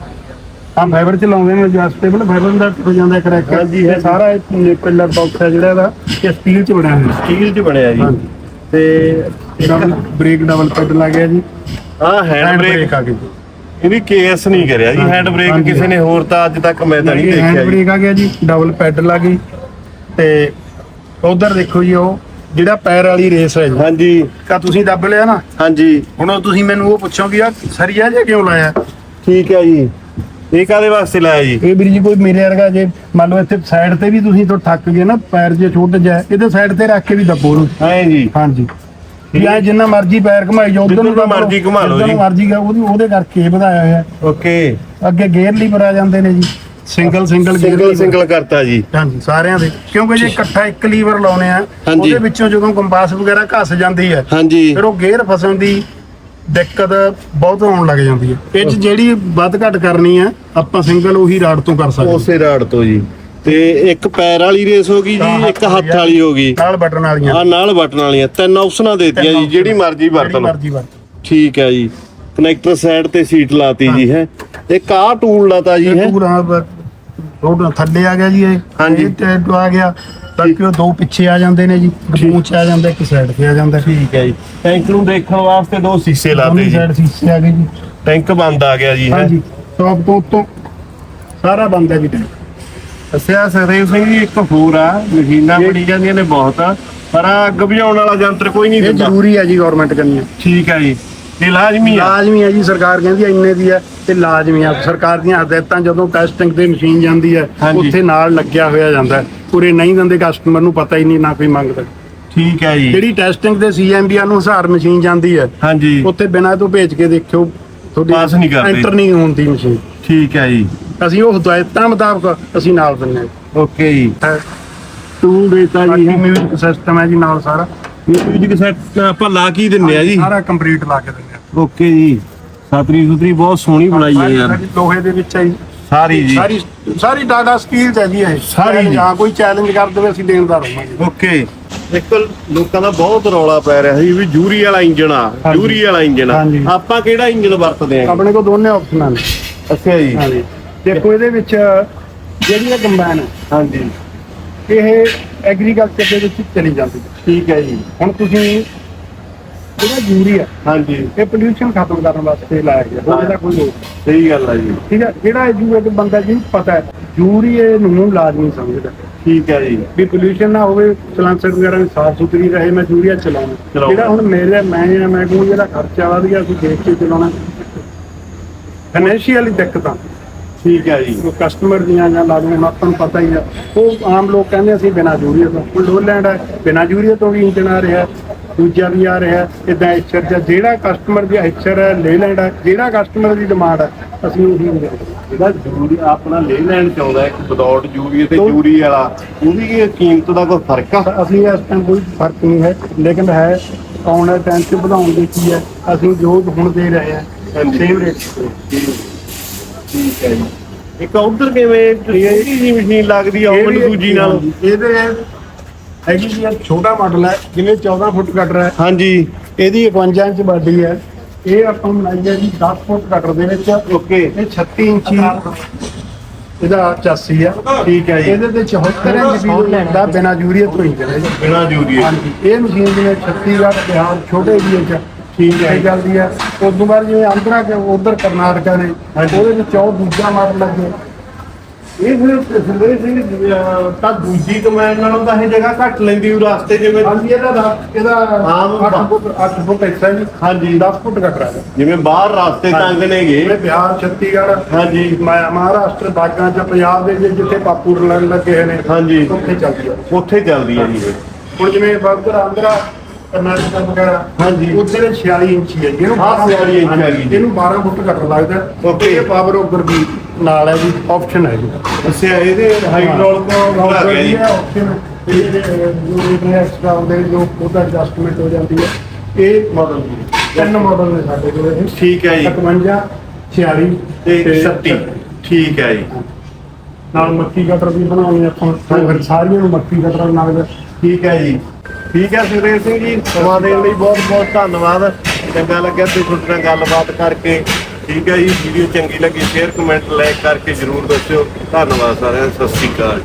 ਆਹ ਫਾਈਬਰ ਚ ਲਾਉਂਦੇ ਨੇ ਐਡਜਸਟੇਬਲ ਫਾਈਬਰ ਦਾ ਹੋ ਜਾਂਦਾ ਕਰੈਕ ਹਾਂਜੀ, ਇਹ ਹਾਂਜੀ। ਸਾਰਾ ਇਹ ਪਿੱਲਰ ਬਾਕਸ ਹੈ ਜਿਹੜਾ ਇਹਦਾ ਇਹ ਸਟੀਲ ਚ ਬਣਿਆ ਹੋਇਆ। ਸਟੀਲ ਚ ਬਣਿਆ ਜੀ। ਹਾਂਜੀ। ਤੇ ਡਬਲ ਬ੍ਰੇਕ ਡਬਲ ਪੈਡਲ ਆ ਗਿਆ ਜੀ। ਆ ਹੈਂਡ ਹੈਂਡ ਬ੍ਰੇਕ ਆ ਗਈ ਇਹ ਵੀ ਕੇਸ ਨਹੀਂ ਕਰਿਆ ਜੀ। ਹੈਂਡ ਬ੍ਰੇਕ ਹਾਂਜੀ। ਕਿਸੇ ਨੇ ਹੋਰ ਤਾਂ ਅੱਜ ਤੱਕ ਮੈਂ ਤਾਂ ਨਹੀਂ ਹੈਂਡ ਦੇਖਿਆ ਜੀ। ਬ੍ਰੇਕ ਆ ਗਿਆ ਜੀ ਡਬਲ ਪੈਡਲ ਆ ਗਈ। ਤੇ ਉਧਰ ਦੇਖੋ ਜੀ ਉਹ ਜਿਹੜਾ ਪੈਰ ਵਾਲੀ ਰੇਸ ਹੈ ਜੀ। ਹਾਂਜੀ। ਕਾ ਤੁਸੀਂ ਦੱਬ ਲਿਆ ਨਾ। ਹਾਂਜੀ। ਹੁਣ ਉਹ ਤੁਸੀਂ ਮੈਨੂੰ ਉਹ ਪੁੱਛੋਗੇ ਆ ਸਰੀਆ ਜਿਹਾ ਕਿਉਂ ਲਾਇਆ? ਠੀਕ ਹੈ ਜੀ। ਇਹ ਕਾਦੇ ਵਾਸਤੇ ਲਾਇਆ ਜੀ? ਇਹ ਵੀਰ ਜੀ ਕੋਈ ਮੇਰੇ ਵਰਗਾ ਜੇ ਮੰਨ ਲਓ ਇੱਥੇ ਸਾਈਡ ਤੇ ਵੀ ਤੁਸੀਂ ਤੋਂ ਥੱਕ ਗਏ ਨਾ ਪੈਰ ਜੇ ਛੋਟੇ ਜਿਹਾ ਇਹਦੇ ਸਾਈਡ ਤੇ ਰੱਖ ਕੇ ਵੀ ਦੱਬੋ ਨੂੰ ਐਂ ਜੀ। ਹਾਂਜੀ। ਐਂ ਜਿੰਨਾ ਮਰਜ਼ੀ ਪੈਰ ਘੁਮਾਈ ਜਾਓ ਉਧਰ ਨੂੰ ਮਰਜ਼ੀ ਘੁਮਾ ਲਓ ਜੀ। ਮਰਜ਼ੀ ਗਾ ਉਹਦੀ ਉਹਦੇ ਕਰਕੇ ਵਧਾਇਆ ਹੋਇਆ। ਓਕੇ। ਅੱਗੇ ਗੇਅਰ ਲੀਵਰ ਆ ਜਾਂਦੇ ਨੇ ਜੀ। ਸਿੰਗਲ ਸਿੰਗਲ ਸਿੰਗਲ ਸਿੰਗਲ ਕਰਤਾ ਜੀ। ਹਾਂਜੀ ਸਾਰਿਆਂ ਦੇ। ਕਿਉਂਕਿ ਜੇ ਇਕੱਠਾ ਇੱਕ ਲੀਵਰ ਲਾਉਨੇ ਆ। ਉਹਦੇ ਵਿੱਚੋਂ ਜਦੋਂ ਕੰਪਾਸ ਵਗੈਰਾ ਘਸ ਜਾਂਦੀ ਹੈ ਹਾਂਜੀ। ਫਿਰ ਉਹ ਗੇਅਰ ਫਸਣ ਦੀ ਦਿੱਕਤ ਬਹੁਤ ਆਉਣ ਲੱਗ ਜਾਂਦੀ ਹੈ। ਇਹ 'ਚ ਜਿਹੜੀ ਵੱਧ ਘੱਟ ਕਰਨੀ ਹੈ ਆਪਾਂ ਸਿੰਗਲ ਉਹੀ ਰਾਡ ਤੋਂ ਕਰ ਸਕਦੇ ਉਸੇ ਰਾੜ ਤੋਂ ਜੀ। ਤੇ ਇੱਕ ਪੈਰ ਵਾਲੀ ਰੇਸ ਹੋ ਗਈ ਜੀ ਇੱਕ ਹੱਥ ਵਾਲੀ ਹੋ। ਗਈ। ਨਾਲ ਬਟਨ ਵਾਲੀਆਂ। ਆ ਨਾਲ ਬਟਨ ਵਾਲੀਆਂ। ਤਿੰਨ ਆਪਸ਼ਨਾਂ ਦੇਤੀਆਂ ਜੀ ਜਿਹੜੀ ਮਰਜ਼ੀ ਵਰਤ ਜਿਹੜੀ ਲਓ। ਮਰਜ਼ੀ ਵਰਤ ਠੀਕ ਹੈ ਜੀ। ਕਨੈਕਟਰ ਸਾਈਡ ਤੇ ਸੀਟ ਲਾਤੀ ਜੀ ਹੈ। ਇੱਕ ਆਹ ਟੂਲ ਲਾਤਾ ਜੀ ਹੈ। ਇਹ ਪੂਰਾ ਬ- ਰੋਡ ਥੱਲੇ ਆ ਗਿਆ ਜੀ ਇਹ। ਹਾਂਜੀ। ਇਹ ਟੈਟ ਆ ਗਿਆ। ਬਾਕੀ ਉਹ ਦੋ ਪਿੱਛੇ ਆ ਜਾਂਦੇ ਨੇ ਜੀ ਚ ਆ ਜਾਂਦਾ ਇੱਕ ਸਾਈਡ ਤੇ ਆ ਜਾਂਦਾ। ਠੀਕ ਹੈ ਜੀ। ਟੈਂਕ ਨੂੰ ਦੇਖਣ ਵਾਸਤੇ ਦੋ ਸੀਸੇ ਲਾਤੇ ਜੀ। ਸਾਈਡ ਸੀਸੇ ਆ ਗਏ ਜੀ। ਟੈਂਕ ਬੰਦ ਆ ਗਿਆ ਜੀ ਹੈਂ। ਹਾਂਜੀ ਟੌਪ ਤੋਂ ਉੱਤੋਂ ਸਾਰਾ ਬੰਦ ਹੈ ਜੀ ਟੈਂਕ। ਅੱਛਾ ਸਰਦੇਵ ਸਿੰਘ ਜੀ ਇੱਕ ਹੋਰ ਆ ਮਸ਼ੀਨਾਂ ਬਣੀ ਜਾਂਦੀਆਂ ਨੇ ਬਹੁਤ ਆ ਪਰ ਅੱਗ ਬੁਝਾਉਣ ਵਾਲਾ ਯੰਤਰ ਕੋਈ ਨਹੀਂ ਇਹ ਦਿੰਦਾ। ਜ਼ਰੂਰੀ ਹੈ ਜੀ ਗਵਰਨਮੈਂਟ ਕਰਨੀ। ਠੀਕ ਹੈ ਜੀ। ਇਹ ਲਾਜ਼ਮੀ ਆ। ਲਾਜ਼ਮੀ ਹੈ ਜੀ ਸਰਕਾਰ ਕਹਿੰਦੀ ਹੈ ਇੰਨੇ ਦੀ ਹੈ ਤੇ ਲਾਜ਼ਮੀ ਆ। ਸਰਕਾਰ ਦੀਆਂ ਹਦਾਇਤਾਂ ਜਦੋਂ ਟੈਸਟਿੰਗ ਤੇ ਮਸ਼ੀਨ ਜਾਂਦੀ ਹੈ ਹਾਂਜੀ। ਉੱਥੇ ਨਾਲ ਲੱਗਿਆ ਹੋਇਆ ਜਾਂਦਾ। ਹੈ ਪੂਰੇ ਨਹੀਂ ਦਿੰਦੇ ਕਸਟਮਰ ਨੂੰ ਪਤਾ ਹੀ ਨਹੀਂ ਨਾ ਕੋਈ ਮੰਗਦਾ। ਠੀਕ ਹੈ ਜੀ। ਜਿਹੜੀ ਟੈਸਟਿੰਗ ਤੇ ਸੀਐਮਬੀ ਅਨੁਸਾਰ ਮਸ਼ੀਨ ਜਾਂਦੀ ਹੈ ਹਾਂਜੀ। ਉੱਥੇ ਬਿਨਾਂ ਤੋਂ ਭੇਜ ਕੇ ਦੇਖਿਓ ਪਾਸ ਨਹੀਂ ਕਰਦੇ। ਐਂਟਰ ਨਹੀਂ ਹੁੰਦੀ ਮਸ਼ੀਨ ਠੀਕ ਹੈ ਜੀ। ਅਸੀਂ ਉਹ ਹਦਾਇਤਾਂ ਮੁਤਾਬਕ ਅਸੀਂ ਨਾਲ ਹਾਂ। ਓਕੇ ਜੀ। ਟੂਲ ਦੇਤਾ ਜੀ। ਮਿਊਜ਼ਿਕ ਸਿਸਟਮ ਹੈ ਜੀ ਨਾਲ ਸਾਰਾ। ਮਿਊਜ਼ਿਕ ਸੈੱਟ ਆਪਾਂ ਲਾ ਕੀ ਦਿੰਨੇ ਆ ਜੀ? ਸਾਰਾ ਕੰਪਲੀਟ ਲਾ ਕੇ ਦਿੰਦੇ ਆ। ਓਕੇ ਜੀ। ਸਾਤਰੀ ਸੁਤਰੀ ਬਹੁਤ ਸੋਹਣੀ ਬਣਾਈ ਹੈ ਯਾਰ ਸਾਰੀ ਲੋਹੇ ਦੇ ਵਿੱਚ ਹੈ ਜੀ। ਸਾਰੀ ਜੀ। ਸਾਰੀ ਸਾਰੀ ਟਾਟਾ ਸਟੀਲ ਹੈ ਜੀ ਇਹ। ਸਾਰੀ ਜੀ। ਕੋਈ ਚੈਲੰਜ ਕਰ ਦੇਵੇ ਅਸੀਂ ਦੇਣਦਾਰ ਹੋਵਾਂਗੇ। ਓਕੇ। ਇੱਕ ਲੋਕਾਂ ਦਾ ਬਹੁਤ ਰੌਲਾ ਪੈ ਰਿਹਾ ਸੀ ਵੀ ਜੂਰੀ ਵਾਲਾ ਇੰਜਨ ਆ। ਜੂਰੀ ਵਾਲਾ ਇੰਜਨ ਆ। ਆਪਾਂ ਕਿਹੜਾ ਇੰਜਨ ਵਰਤਦੇ ਆ? ਆਪਣੇ ਕੋਲ ਦੋਨੇ ਆਪਸ਼ਨਾਂ ਨੇ ਅੱਛਾ ਜੀ। ਦੇਖੋ ਇਹਦੇ ਵਿੱਚ ਜਿਹੜੀ ਇਹ ਕੰਬਾਈਨ ਹੈ ਹਾਂਜੀ। ਇਹ ਐਗਰੀਕਲਚਰ ਦੇ ਵਿੱਚ ਚਲੀ ਜਾਂਦੀ ਹੈ। ਠੀਕ ਹੈ ਜੀ। ਹੁਣ ਤੁਸੀਂ ਜਿਹੜਾ ਯੂਰੀਆ ਹਾਂਜੀ। ਇਹ ਪੋਲੂਸ਼ਨ ਖਤਮ ਕਰਨ ਵਾਸਤੇ ਲਾਇਆ ਗਿਆ ਹੋਰ ਇਹਦਾ ਕੋਈ ਲੋੜ ਨਹੀਂ। ਸਹੀ ਗੱਲ ਆ ਜੀ। ਠੀਕ ਹੈ ਜਿਹੜਾ ਯੂਰੀਆ ਦੇ ਬੰਦਾ ਜਿਹਨੂੰ ਪਤਾ ਹੈ ਯੂਰੀਏ ਨੂੰ ਲਾਜ਼ਮੀ ਸਮਝਦਾ ਠੀਕ ਹੈ ਜੀ। ਵੀ ਪੋਲੂਸ਼ਨ ਨਾ ਹੋਵੇ ਸਲਾਂਸਰ ਵਗੈਰਾ ਵੀ ਸਾਫ਼ ਸੁਥਰੀ ਰਹੇ ਮੈਂ ਯੂਰੀਆ ਚਲਾਉਣਾ। ਚਲਾਉਣਾ। ਜਿਹੜਾ ਹੁਣ ਮੇਰੇ ਮੈਂ ਆ ਮੈਂ ਕਹੂੰ ਜਿਹੜਾ ਖਰਚਾ ਵਧ ਗਿਆ ਅਸੀਂ ਦੇਖ ਕੇ ਚਲਾਉਣਾ। ਫਾਈਨੈਂਸ਼ੀਅਲੀ ਦਿੱਕਤਾਂ। ਠੀਕ ਹੈ ਜੀ। ਕਸਟਮਰ ਦੀਆਂ ਜਾਂ ਲਾਜ਼ਮੀ ਹੁਣ ਆਪਾਂ ਨੂੰ ਪਤਾ ਹੀ ਆ। ਉਹ ਆਮ ਲੋਕ ਕਹਿੰਦੇ ਅਸੀਂ ਬਿਨਾਂ ਯੂਰੀਆ ਤੋਂ। ਹੁਣ ਲੋਲੈਂਡ ਹੈ ਬਿਨਾਂ ਯੂਰੀਆ ਤੋਂ ਵੀ ਇੰਜਨ ਆ ਰਿਹਾ ਦੂਜਾ ਵੀ ਆ ਰਿਹਾ ਇਦਾਂ ਐਚਰ ਜਾਂ ਜਿਹੜਾ ਕਸਟਮਰ ਦੀ ਐਚਰ ਹੈ ਲੈ ਲੈਂਦਾ ਜਿਹੜਾ ਕਸਟਮਰ ਦੀ ਡਿਮਾਂਡ ਹੈ ਅਸੀਂ ਉਹੀ ਦਿੰਦੇ ਹਾਂ। ਜਿਹੜਾ ਜੂਰੀ ਆਪਣਾ ਲੈ ਲੈਣ ਚ ਆਉਂਦਾ ਇੱਕ ਵਿਦਆਊਟ ਜੂਰੀ ਤੇ ਜੂਰੀ ਵਾਲਾ ਉਹਦੀ ਕੀ ਕੀਮਤ ਦਾ ਕੋਈ ਫ਼ਰਕ ਆ? ਅਸੀਂ ਇਸ ਟਾਈਮ ਕੋਈ ਫ਼ਰਕ ਨਹੀਂ ਹੈ ਲੇਕਿਨ ਹੈ ਆਉਣ ਵਾਲੇ ਟਾਈਮ 'ਚ ਵਧਾਉਣ ਦੀ ਕੀ ਹੈ ਅਸੀਂ ਜੋ ਹੁਣ ਦੇ ਰਹੇ ਹਾਂ। ਸੇਮ ਰੇਟ ਠੀਕ ਹੈ ਜੀ। ਇੱਕ ਉਧਰ ਕਿਵੇਂ ਛੋਟੀ ਜੀ ਮਸ਼ੀਨ ਲੱਗਦੀ ਆ ਉਹ ਦੂਜੀ ਨਾਲ। ਇਹਦੇ ਹੈਗੀ ਜੀ ਇਹ ਛੋਟਾ ਮਾਡਲ ਹੈ ਜਿਵੇਂ 14 ਫੁੱਟ ਕਟਰ ਹੈ। ਹਾਂਜੀ। ਇਹਦੀ 51 ਇੰਚ ਬਾਡੀ ਹੈ। ਇਹ ਆਪਾਂ ਬਣਾਈ ਹੈ ਜੀ 10 ਫੁੱਟ ਕਟਰ ਦੇ ਵਿੱਚ। ਓਕੇ। ਇਹ 36 ਇੰਚੀ ਇਹਦਾ ਚਾਸੀ ਆ। ਠੀਕ ਹੈ ਜੀ। ਇਹਦੇ ਤੇ 74 ਇੰਚ ਵੀ ਲੈਂਦਾ ਬਿਨਾ ਯੂਰੀਆ ਤੋਂ ਹੀ ਚੱਲੇ ਬਿਨਾ ਜੂਰੀ ਹਾਂਜੀ। ਇਹ ਮਸ਼ੀਨ ਜਿਵੇਂ ਛੱਤੀਸਗੜ੍ਹ ਬਿਹਾਰ ਛੋਟੇ ਏਰੀਏ ਚ ਠੀਕ ਹੈ। ਚੱਲਦੀ ਹੈ। ਉਸ ਤੋਂ ਬਾਅਦ ਜਿਵੇਂ ਆਂਧਰਾ ਕੇ ਉਧਰ ਕਰਨਾਟਕਾ ਨੇ। ਉਹਦੇ ਵਿੱਚ ਉਹ ਦੂਜਾ ਮਾਡਲ ਲੱਗੇ। ਇਹ ਫਿਰ ਸੁੰਦਰ ਸਿੰਘ ਅਹ, ਤਾਂ ਦੂਜੀ ਕਮੈਨ ਨਾਲੋਂ ਤਾਂ ਇਹ ਜਗ੍ਹਾ ਘੱਟ ਲੈਂਦੀ ਉਹ ਰਸਤੇ ਜਿਵੇਂ ਹਾਂਜੀ ਇਹਦਾ ਦਸ- ਇਹਦਾ ਆਮ 8 ਫੁੱਟ 8 ਫੁੱਟ ਹਿੱਸਾ ਜੀ ਹਾਂਜੀ। 10 ਫੁੱਟ ਕੱਟ ਰਿਹਾ ਜਿਵੇਂ ਬਾਹਰ ਰਸਤੇ ਤੰਗ ਨੇਗੇ ਬਿਹਾਰ ਛੱਤੀਸਗੜ੍ਹ ਹਾਂਜੀ। ਮਾ- ਮਹਾਰਾਸ਼ਟਰ ਬਾਗਾਂ ਚ ਪੰਜਾਬ ਦੇ ਜਿ- ਜਿੱਥੇ ਪਾਪੂਰ ਲੜ ਲੱਗੇ ਹੋਏ ਨੇ ਹਾਂਜੀ। ਉੱਥੇ ਚੱਲਦੀ ਹੈ ਉੱਥੇ ਚੱਲਦੀ ਹੈ ਜੀ ਇਹ। ਹੁਣ ਜਿਵੇਂ ਬਾਗਰ ਆਂਧਰਾ ਕਰਨਾਟਕਾ ਵਗੈਰਾ ਹਾਂਜੀ। ਉੱਥੇ ਦੇ 46 ਇੰਚੀ ਹੈ ਜੀ, ਇਹਨੂੰ ਹਾਂ, 46 ਇੰਚ ਹਾਂਜੀ, ਹੈਗੀ ਜੀ। ਇਹਨੂੰ 12 ਫੁੱਟ ਕੱਟ ਲੱਗਦਾ। Okay. ਇਹ ਪਾਵਰ ਉੱਪਰ ਵੀ ਨਾਲ ਹੈ ਜੀ ਆਪਸ਼ਨ ਹੈ ਜੀ। ਅੱਛਾ ਇਹਦੇ ਹਾਈਡ੍ਰੋਲਿਕ ਹੋ ਗਿਆ ਜੀ। ਆਪਸ਼ਨ ਇਹ ਜੋ ਰੇਟ ਐਕਸਟਰਾ ਹੁੰਦੇ ਜੋ ਉਹਦਾ ਐਡਜਸਟਮੈਂਟ ਹੋ ਜਾਂਦੀ ਹੈ। ਇਹ ਮਾਡਲ ਤਿੰਨ ਮਾਡਲ ਨੇ ਸਾਡੇ ਕੋਲ ਇਹ। ਠੀਕ ਹੈ ਜੀ। 51 46 ਤੇ 36 ਠੀਕ ਹੈ ਜੀ। ਨਾਲ ਮੱਕੀ ਕਟਰ ਵੀ ਬਣਾਉਣੀ ਆਪਾਂ। ਫਿਰ ਸਾਰੀਆਂ ਨੂੰ ਮੱਕੀ ਕਟਰ ਨਾਲ। ਠੀਕ ਹੈ ਜੀ। ਠੀਕ ਹੈ ਸੁਰੇਸ਼ ਸਿੰਘ ਜੀ, ਸਮਾਂ ਦੇਣ ਲਈ ਬਹੁਤ ਬਹੁਤ ਧੰਨਵਾਦ। ਚੰਗਾ ਲੱਗਿਆ ਤੇ ਤੁਹਾਡੇ ਨਾਲ ਗੱਲਬਾਤ ਕਰਕੇ। ਠੀਕ ਹੈ ਜੀ ਵੀਡੀਓ ਚੰਗੀ ਲੱਗੀ ਸ਼ੇਅਰ ਕਮੈਂਟ ਲਾਈਕ ਕਰਕੇ ਜਰੂਰ ਦੱਸਿਓ। ਧੰਨਵਾਦ ਸਾਰਿਆਂ ਦਾ, ਸਤਿ ਸ਼੍ਰੀ ਅਕਾਲ